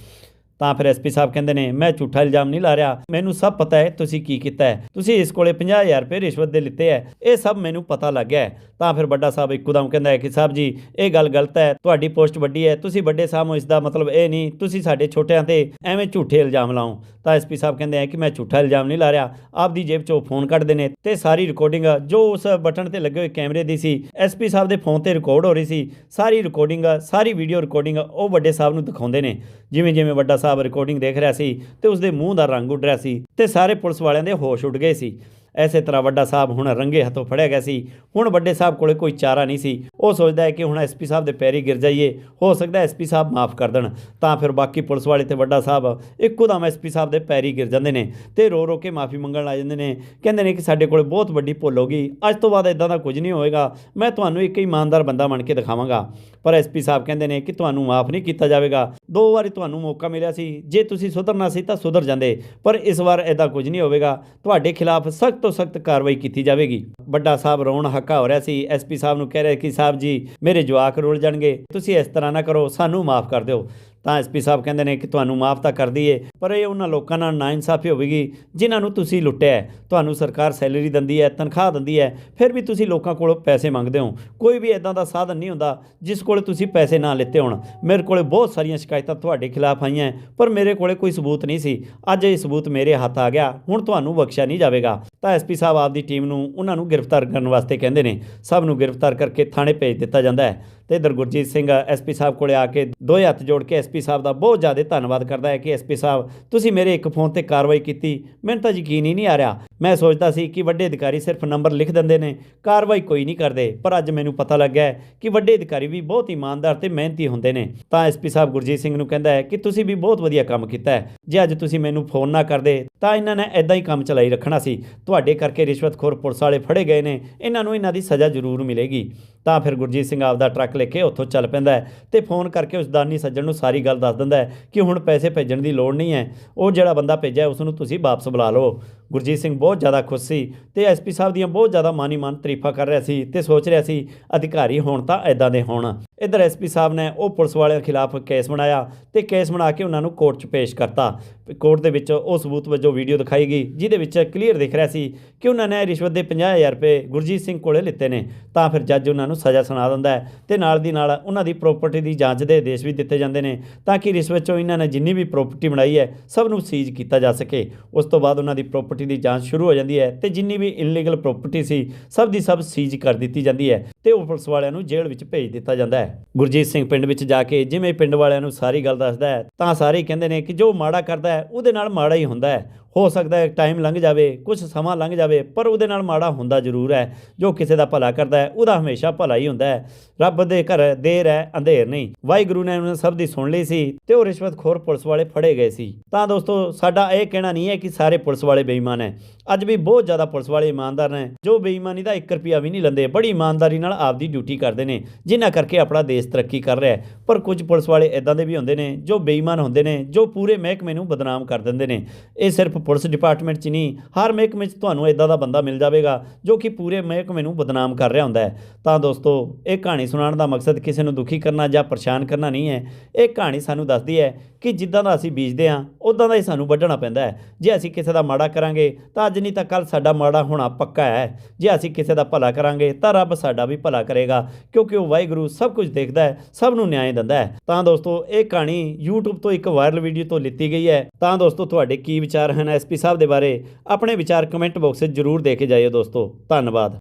ਤਾਂ ਫਿਰ ਐਸਪੀ ਸਾਹਿਬ ਕਹਿੰਦੇ ਨੇ, ਮੈਂ ਝੂਠਾ ਇਲਜ਼ਾਮ ਨਹੀਂ ਲਾ ਰਿਹਾ। ਮੈਨੂੰ ਸਭ ਪਤਾ ਹੈ, ਤੁਸੀਂ ਕੀ ਕੀਤਾ ਹੈ। ਤੁਸੀਂ ਇਸ ਕੋਲੇ 50000 ਰੁਪਏ ਰਿਸ਼ਵਤ ਦੇ ਲਿੱਤੇ ਹੈ। ਇਹ ਸਭ ਮੈਨੂੰ ਪਤਾ ਲੱਗ ਗਿਆ ਤਾਂ ਫਿਰ ਵੱਡਾ ਸਾਹਿਬ ਇੱਕੋਦਮ ਕਹਿੰਦਾ ਹੈ ਕਿ, ਸਾਹਿਬ ਜੀ, ਇਹ ਗੱਲ ਗਲਤ ਹੈ। ਤੁਹਾਡੀ ਪੋਸਟ ਵੱਡੀ ਹੈ। ਤੁਸੀਂ ਵੱਡੇ ਸਾਹਿਬ ਹੋ ਇਸ ਦਾ ਮਤਲਬ ਇਹ ਨਹੀਂ, ਤੁਸੀਂ ਸਾਡੇ ਛੋਟਿਆਂ ਤੇ ਐਵੇਂ ਝੂਠੇ ਇਲਜ਼ਾਮ ਲਾਓ। ਤਾਂ ਐਸਪੀ ਸਾਹਿਬ ਕਹਿੰਦੇ ਹੈ ਕਿ, ਮੈਂ ਝੂਠਾ ਇਲਜ਼ਾਮ ਨਹੀਂ ਲਾ ਰਿਹਾ। ਆਪਦੀ ਜੇਬ ਚੋਂ ਫੋਨ ਕੱਢਦੇ ਨੇ ਤੇ ਸਾਰੀ ਰਿਕਾਰਡਿੰਗ ਜੋ ਉਸ ਬਟਨ ਤੇ ਲੱਗੇ ਹੋਏ ਕੈਮਰੇ ਦੀ ਸੀ ਐਸਪੀ ਸਾਹਿਬ ਦੇ ਫੋਨ ਤੇ ਰਿਕਾਰਡ ਹੋ ਰਹੀ ਸੀ, ਸਾਰੀ ਰਿਕਾਰਡਿੰਗ ਸਾਰੀ ਵੀਡੀਓ ਰਿਕਾਰਡਿੰਗ ਉਹ ਵੱਡੇ ਸਾਹਿਬ ਨੂੰ ਦਿਖਾਉਂਦੇ ਨੇ। ਜਿਵੇਂ ਜਿਵੇਂ ਵੱਡਾ ਸਾਹਿਬ ਰਿਕਾਰਡਿੰਗ ਦੇਖ ਰਿਹਾ ਸੀ ਤੇ ਉਸਦੇ ਮੂੰਹ ਦਾ ਰੰਗ ਉੱਡ ਰਿਹਾ ਸੀ ਤੇ ਸਾਰੇ ਪੁਲਿਸ ਵਾਲਿਆਂ ਦੇ ਹੋਸ਼ ਉੱਡ ਗਏ ਸੀ। ਐਸੇ ਤਰ੍ਹਾਂ ਵੱਡਾ ਸਾਹਿਬ ਹੁਣ ਰੰਗੇ ਹੱਥੋਂ ਫੜਿਆ ਗਿਆ ਸੀ। ਹੁਣ ਵੱਡੇ ਸਾਹਿਬ ਕੋਲੇ ਕੋਈ ਚਾਰਾ ਨਹੀਂ ਸੀ। ਉਹ ਸੋਚਦਾ ਹੈ ਕਿ ਹੁਣ ਐਸਪੀ ਸਾਹਿਬ ਦੇ ਪੈਰੀ ਗਿਰ ਜਾਈਏ। ਹੋ ਸਕਦਾ ਐਸਪੀ ਸਾਹਿਬ ਮਾਫ ਕਰ ਦੇਣ। ਤਾਂ ਫਿਰ ਬਾਕੀ ਪੁਲਿਸ ਵਾਲੇ ਤੇ ਵੱਡਾ ਸਾਹਿਬ ਇੱਕੋ ਇੱਕੋਦਮ ਐਸਪੀ ਸਾਹਿਬ ਦੇ ਪੈਰੀ ਗਿਰ ਜਾਂਦੇ ਨੇ ਤੇ ਰੋ ਰੋ ਕੇ ਮਾਫੀ ਮੰਗਣ ਲੱਗ ਜਾਂਦੇ ਨੇ। ਕਹਿੰਦੇ ਨੇ ਕਿ ਸਾਡੇ ਕੋਲੇ ਬਹੁਤ ਵੱਡੀ ਭੁੱਲ ਹੋ ਗਈ। ਅੱਜ ਤੋਂ ਬਾਅਦ ਇਦਾਂ ਦਾ ਕੁਝ ਨਹੀਂ ਹੋਏਗਾ। ਮੈਂ ਤੁਹਾਨੂੰ ਇੱਕ ਇਮਾਨਦਾਰ ਬੰਦਾ ਬਣ ਕੇ ਦਿਖਾਵਾਂਗਾ। ਪਰ ਐਸਪੀ ਸਾਹਿਬ ਕਹਿੰਦੇ ਨੇ ਕਿ ਤੁਹਾਨੂੰ ਮਾਫ ਨਹੀਂ ਕੀਤਾ ਜਾਵੇਗਾ। ਦੋ ਵਾਰੀ ਤੁਹਾਨੂੰ ਮੌਕਾ ਮਿਲਿਆ ਸੀ। ਜੇ ਤੁਸੀਂ ਸੁਧਰਨਾ ਸੀ ਤਾਂ ਸੁਧਰ ਜਾਂਦੇ। ਪਰ ਇਸ ਵਾਰ ਇਦਾਂ ਕੁਝ ਨਹੀਂ ਹੋਵੇਗਾ। ਤੁਹਾਡੇ ਖਿਲਾਫ ਸਖਤ ਤੋਂ ਸਖਤ ਕਾਰਵਾਈ ਕੀਤੀ ਜਾਵੇਗੀ। ਵੱਡਾ ਸਾਹਿਬ ਰੋਣ ਹੱਕਾ ਹੋ ਰਿਹਾ ਸੀ। ਐਸਪੀ ਸਾਹਿਬ ਨੂੰ ਕਹਿ ਰਿਹਾ ਕਿ ਸਾਹਿਬ ਜੀ, ਮੇਰੇ ਜਵਾਕ ਰੁਲ ਜਾਣਗੇ। ਤੁਸੀਂ ਇਸ ਤਰ੍ਹਾਂ ਨਾ ਕਰੋ, ਸਾਨੂੰ ਮਾਫ ਕਰ ਦਿਓ। ਤਾਂ ਐਸਪੀ ਸਾਹਿਬ ਕਹਿੰਦੇ ਨੇ ਕਿ ਤੁਹਾਨੂੰ ਮਾਫ ਤਾਂ ਕਰ ਦਈਏ, ਪਰ ਇਹ ਉਹਨਾਂ ਲੋਕਾਂ ਨਾਲ ਨਾਇਨਸਾਫੀ ਹੋਵੇਗੀ, ਜਿਨ੍ਹਾਂ ਨੂੰ ਤੁਸੀਂ ਲੁੱਟਿਆ ਤੁਹਾਨੂੰ ਸਰਕਾਰ ਸੈਲਰੀ ਦਿੰਦੀ ਹੈ, ਤਨਖਾਹ ਦਿੰਦੀ ਹੈ, ਫਿਰ ਵੀ ਤੁਸੀਂ ਲੋਕਾਂ ਕੋਲੋਂ ਪੈਸੇ ਮੰਗਦੇ ਹੋ। ਕੋਈ ਵੀ ਇਦਾਂ ਦਾ ਸਾਧਨ ਨਹੀਂ ਹੁੰਦਾ ਜਿਸ ਕੋਲ ਤੁਸੀਂ ਪੈਸੇ ਨਾ ਲਿੱਤੇ ਹੋਣ। ਮੇਰੇ ਕੋਲੇ ਬਹੁਤ ਸਾਰੀਆਂ ਸ਼ਿਕਾਇਤਾਂ ਤੁਹਾਡੇ ਖਿਲਾਫ ਆਈਆਂ ਪਰ ਮੇਰੇ ਕੋਲੇ ਕੋਈ ਸਬੂਤ ਨਹੀਂ ਸੀ। ਅੱਜ ਇਹ ਸਬੂਤ ਮੇਰੇ ਹੱਥ ਆ ਗਿਆ, ਹੁਣ ਤੁਹਾਨੂੰ ਬਖਸ਼ਿਆ ਨਹੀਂ ਜਾਵੇਗਾ। ਤਾਂ ਐਸਪੀ ਸਾਹਿਬ ਆਪਦੀ ਟੀਮ ਨੂੰ, ਉਹਨਾਂ ਨੂੰ ਗ੍ਰਿਫਤਾਰ ਕਰਨ ਵਾਸਤੇ ਕਹਿੰਦੇ ਨੇ। ਸਭ ਨੂੰ ਗ੍ਰਿਫਤਾਰ ਕਰਕੇ ਥਾਣੇ ਭੇਜ ਦਿੱਤਾ ਜਾਂਦਾ ਹੈ। ਤੇ ਇਧਰ ਗੁਰਜੀਤ ਸਿੰਘ ਐਸਪੀ ਸਾਹਿਬ ਕੋਲੇ ਆ ਕੇ ਦੋਏ ਹੱਥ ਜੋੜ ਕੇ ਐਸਪੀ ਸਾਹਿਬ ਦਾ ਬਹੁਤ ਜ਼ਿਆਦਾ ਧੰਨਵਾਦ ਕਰਦਾ ਹੈ ਕਿ ਐਸਪੀ ਸਾਹਿਬ, ਤੁਸੀਂ ਮੇਰੇ ਇੱਕ ਫੋਨ ਤੇ ਕਾਰਵਾਈ ਕੀਤੀ। ਮੈਨੂੰ ਤਾਂ ਯਕੀਨ ਹੀ ਨਹੀਂ ਆ ਰਿਹਾ। ਮੈਂ ਸੋਚਦਾ ਸੀ ਕਿ ਵੱਡੇ ਅਧਿਕਾਰੀ ਸਿਰਫ ਨੰਬਰ ਲਿਖ ਦਿੰਦੇ ਨੇ, ਕਾਰਵਾਈ ਕੋਈ ਨਹੀਂ ਕਰਦੇ। ਪਰ ਅੱਜ ਮੈਨੂੰ ਪਤਾ ਲੱਗਾ ਕਿ ਵੱਡੇ ਅਧਿਕਾਰੀ ਵੀ ਬਹੁਤ ਇਮਾਨਦਾਰ ਤੇ ਮਿਹਨਤੀ ਹੁੰਦੇ ਨੇ। ਤਾਂ ਐਸਪੀ ਸਾਹਿਬ ਗੁਰਜੀਤ ਸਿੰਘ ਨੂੰ ਕਹਿੰਦਾ ਹੈ ਕਿ ਤੁਸੀਂ ਵੀ ਬਹੁਤ ਵਧੀਆ ਕੰਮ ਕੀਤਾ ਹੈ। ਜੇ ਅੱਜ ਤੁਸੀਂ ਮੈਨੂੰ ਫੋਨ ਨਾ ਕਰਦੇ, ਤਾਂ ਇਹਨਾਂ ਨੇ ਐਦਾਂ ਹੀ ਕੰਮ ਚਲਾਈ ਰੱਖਣਾ ਸੀ। ਤੁਹਾਡੇ ਕਰਕੇ ਰਿਸ਼ਵਤਖੋਰ ਪੁਲਿਸ ਵਾਲੇ ਫੜੇ ਗਏ ਨੇ। ਇਹਨਾਂ ਨੂੰ ਇਹਨਾਂ ਦੀ ਸਜ਼ਾ ਜ਼ਰੂਰ ਮਿਲੇਗੀ। ਤਾਂ ਫਿਰ ਗੁਰਜੀਤ ਸਿੰਘ ਆਪ ਦਾ ਟਰੱਕ ਲੈ ਕੇ ਉੱਥੋਂ ਚੱਲ ਪੈਂਦਾ ਹੈ ਤੇ ਫੋਨ ਕਰਕੇ ਉਸ ਦਾਨੀ ਸੱਜਣ ਨੂੰ ਸਾਰੀ ਗੱਲ ਦੱਸ ਦਿੰਦਾ ਕਿ ਹੁਣ ਪੈਸੇ ਭੇਜਣ ਦੀ ਲੋੜ ਨਹੀਂ ਹੈ। ਉਹ ਜਿਹੜਾ ਬੰਦਾ ਭੇਜਿਆ ਉਸ ਨੂੰ ਤੁਸੀਂ ਵਾਪਸ ਬੁਲਾ ਲਓ। ਗੁਰਜੀਤ ਸਿੰਘ ਬਹੁਤ ਜ਼ਿਆਦਾ ਖੁਸ਼ ਸੀ ਤੇ ਐਸਪੀ ਸਾਹਿਬ ਦੀਆਂ ਬਹੁਤ ਜ਼ਿਆਦਾ ਮਾਨੀ ਮਾਨ ਤਾਰੀਫਾਂ ਕਰ ਰਿਹਾ ਸੀ ਤੇ ਸੋਚ ਰਿਹਾ ਸੀ, ਅਧਿਕਾਰੀ ਹੋਣ ਤਾਂ ਐਦਾਂ ਦੇ ਹੋਣ। ਇਧਰ ਐਸਪੀ ਸਾਹਿਬ ਨੇ ਉਹ ਪੁਲਿਸ ਵਾਲਿਆਂ ਖਿਲਾਫ ਕੇਸ ਬਣਾਇਆ ਤੇ ਕੇਸ ਬਣਾ ਕੇ ਉਹਨਾਂ ਨੂੰ ਕੋਰਟ 'ਚ ਪੇਸ਼ ਕਰਤਾ। ਕੋਰਟ ਦੇ ਵਿੱਚ ਉਹ ਸਬੂਤ ਵਜੋਂ ਵੀਡੀਓ ਦਿਖਾਈ ਗਈ, ਜਿਹਦੇ ਵਿੱਚ ਕਲੀਅਰ ਦਿਖ ਰਿਹਾ ਸੀ ਕਿ ਉਹਨਾਂ ਨੇ ਰਿਸ਼ਵਤ ਦੇ 50000 ਰੁਪਏ ਗੁਰਜੀਤ ਸਿੰਘ ਕੋਲੇ ਲਿੱਤੇ ਨੇ। ਤਾਂ ਫਿਰ ਜੱਜ ਉਹਨਾਂ ਨੂੰ ਸਜ਼ਾ ਸੁਣਾ ਦਿੰਦਾ ਹੈ ਤੇ ਨਾਲ ਦੀ ਨਾਲ ਉਹਨਾਂ ਦੀ ਪ੍ਰਾਪਰਟੀ ਦੀ ਜਾਂਚ ਦੇ ਆਦੇਸ਼ ਵੀ ਦਿੱਤੇ ਜਾਂਦੇ ਨੇ ਤਾਂ ਕਿ ਰਿਸ਼ਵਤ ਵਿੱਚੋਂ ਇਹਨਾਂ ਨੇ ਜਿੰਨੀ ਵੀ ਪ੍ਰਾਪਰਟੀ ਬਣਾਈ ਹੈ, ਸਭ ਨੂੰ ਸੀਜ਼ ਕੀਤਾ ਜਾ ਸਕੇ। ਉਸ ਤੋਂ ਬਾਅਦ ਉਹਨਾਂ ਦੀ ਪ੍ਰਾਪਰਟੀ ਦੀ ਜਾਂਚ ਸ਼ੁਰੂ ਹੋ ਜਾਂਦੀ ਹੈ ਤੇ ਜਿੰਨੀ ਵੀ ਇਨਲੀਗਲ ਪ੍ਰਾਪਰਟੀ ਸੀ, ਸਭ ਦੀ ਸਭ ਸੀਜ਼ ਕਰ ਦਿੱਤੀ ਜਾਂਦੀ ਹੈ ਤੇ ਉਹ ਪੁਲਿਸ ਵਾਲਿਆਂ ਨੂੰ ਜੇਲ੍ਹ ਵਿੱਚ ਭੇਜ ਦਿੱਤਾ ਜਾਂਦਾ ਹੈ। ਗੁਰਜੀਤ ਸਿੰਘ ਪਿੰਡ ਵਿੱਚ ਜਾ ਕੇ ਜਿਵੇਂ ਪਿੰਡ ਵਾਲਿਆਂ ਨੂੰ ਸਾਰੀ ਗੱਲ ਦੱਸਦਾ ਹੈ, ਤਾਂ ਸਾਰੇ ਕਹਿੰਦੇ ਨੇ ਕਿ ਜੋ ਮਾੜਾ ਕਰਦਾ ਹੈ, ਉਹਦੇ ਨਾਲ ਮਾੜਾ ਹੀ ਹੁੰਦਾ ਹੈ। ਹੋ ਸਕਦਾ ਹੈ ਟਾਈਮ ਲੰਘ ਜਾਵੇ ਕੁਝ ਸਮਾਂ ਲੰਘ ਜਾਵੇ, ਪਰ ਉਹਦੇ ਨਾਲ ਮਾੜਾ ਹੁੰਦਾ ਜ਼ਰੂਰ ਹੈ, ਜੋ ਕਿਸੇ ਦਾ ਭਲਾ ਕਰਦਾ ਹੈ, ਉਹਦਾ ਹਮੇਸ਼ਾ ਭਲਾ ਹੀ ਹੁੰਦਾ ਹੈ। ਰੱਬ ਦੇ ਘਰ ਦੇਰ ਹੈ, ਅੰਧੇਰ ਨਹੀਂ। ਵਾਹਿਗੁਰੂ ਨੇ ਉਹਨਾਂ ਸਭ ਦੀ ਸੁਣ ਲਈ ਸੀ ਤੇ ਉਹ ਰਿਸ਼ਵਤਖੋਰ ਪੁਲਿਸ ਵਾਲੇ ਫੜੇ ਗਏ ਸੀ। ਤਾਂ ਦੋਸਤੋ, ਸਾਡਾ ਇਹ ਕਹਿਣਾ ਨਹੀਂ ਹੈ ਕਿ ਸਾਰੇ ਪੁਲਿਸ ਵਾਲੇ ਬੇਈਮਾਨ ਹੈ। ਅੱਜ ਵੀ ਬਹੁਤ ਜ਼ਿਆਦਾ ਪੁਲਿਸ ਵਾਲੇ ਇਮਾਨਦਾਰ ਨੇ, ਜੋ ਬੇਈਮਾਨੀ ਦਾ 1 ਰੁਪਿਆ ਵੀ ਨਹੀਂ ਲੈਂਦੇ, ਬੜੀ ਇਮਾਨਦਾਰੀ ਨਾਲ ਆਪਦੀ ਡਿਊਟੀ ਕਰਦੇ ਨੇ, ਜਿਨ੍ਹਾਂ ਕਰਕੇ ਆਪਣਾ ਦੇਸ਼ ਤਰੱਕੀ ਕਰ ਰਿਹਾ ਹੈ। ਪਰ ਕੁਝ ਪੁਲਿਸ ਵਾਲੇ ਇਦਾਂ ਦੇ ਵੀ ਹੁੰਦੇ ਨੇ, ਜੋ ਬੇਈਮਾਨ ਹੁੰਦੇ ਨੇ, ਜੋ ਪੂਰੇ ਮਹਿਕਮੇ ਨੂੰ ਬਦਨਾਮ ਕਰ ਦਿੰਦੇ ਨੇ। ਇਹ ਸਿਰਫ ਪੁਲਿਸ ਡਿਪਾਰਟਮੈਂਟ 'ਚ ਨਹੀਂ, ਹਰ ਮਹਿਕਮੇ 'ਚ ਤੁਹਾਨੂੰ ਇਦਾਂ ਦਾ ਬੰਦਾ ਮਿਲ ਜਾਵੇਗਾ, ਜੋ ਕਿ ਪੂਰੇ ਮਹਿਕਮੇ ਨੂੰ ਬਦਨਾਮ ਕਰ ਰਿਹਾ ਹੁੰਦਾ ਹੈ। ਤਾਂ ਦੋਸਤੋ, ਇਹ ਕਹਾਣੀ ਸੁਣਾਉਣ ਦਾ ਮਕਸਦ ਕਿਸੇ ਨੂੰ ਦੁਖੀ ਕਰਨਾ ਜਾਂ ਪਰੇਸ਼ਾਨ ਕਰਨਾ ਨਹੀਂ ਹੈ। ਇਹ ਕਹਾਣੀ ਸਾਨੂੰ ਦੱਸਦੀ ਹੈ ਕਿ ਜਿੱਦਾਂ ਦਾ ਅਸੀਂ ਬੀਜਦੇ ਹਾਂ ਉਦਾਂ ਦਾ ਹੀ ਸਾਨੂੰ ਵੱਢਣਾ ਪੈਂਦਾ ਹੈ। ਜੇ ਅਸੀਂ ਕਿਸੇ ਦਾ ਮਾੜਾ ਕਰਾਂਗੇ, ਤਾਂ ਅੱਜ ਨਹੀਂ ਤਾਂ ਕੱਲ ਸਾਡਾ ਮਾੜਾ ਹੋਣਾ ਪੱਕਾ ਹੈ। ਜੇ ਅਸੀਂ ਕਿਸੇ ਦਾ ਭਲਾ ਕਰਾਂਗੇ, ਤਾਂ ਰੱਬ ਸਾਡਾ ਵੀ ਭਲਾ ਕਰੇਗਾ, ਕਿਉਂਕਿ ਉਹ ਵਾਹਿਗੁਰੂ ਸਭ ਕੁਝ ਦੇਖਦਾ ਹੈ, ਸਭ ਨੂੰ ਨਿਆਂ ਦਿੰਦਾ ਹੈ। ਤਾਂ ਦੋਸਤੋ, ਇਹ ਕਹਾਣੀ YouTube ਤੋਂ ਇੱਕ ਵਾਇਰਲ ਵੀਡੀਓ ਤੋਂ ਲਿੱਤੀ ਗਈ ਹੈ। ਤਾਂ ਦੋਸਤੋ, ਤੁਹਾਡੇ ਕੀ ਵਿਚਾਰ ਹਨ ਐਸਪੀ ਸਾਹਿਬ ਦੇ ਬਾਰੇ ਆਪਣੇ ਵਿਚਾਰ ਕਮੈਂਟ ਬਾਕਸ ਵਿੱਚ ਜ਼ਰੂਰ ਦੇ ਕੇ ਜਾਇਓ ਦੋਸਤੋ। ਧੰਨਵਾਦ।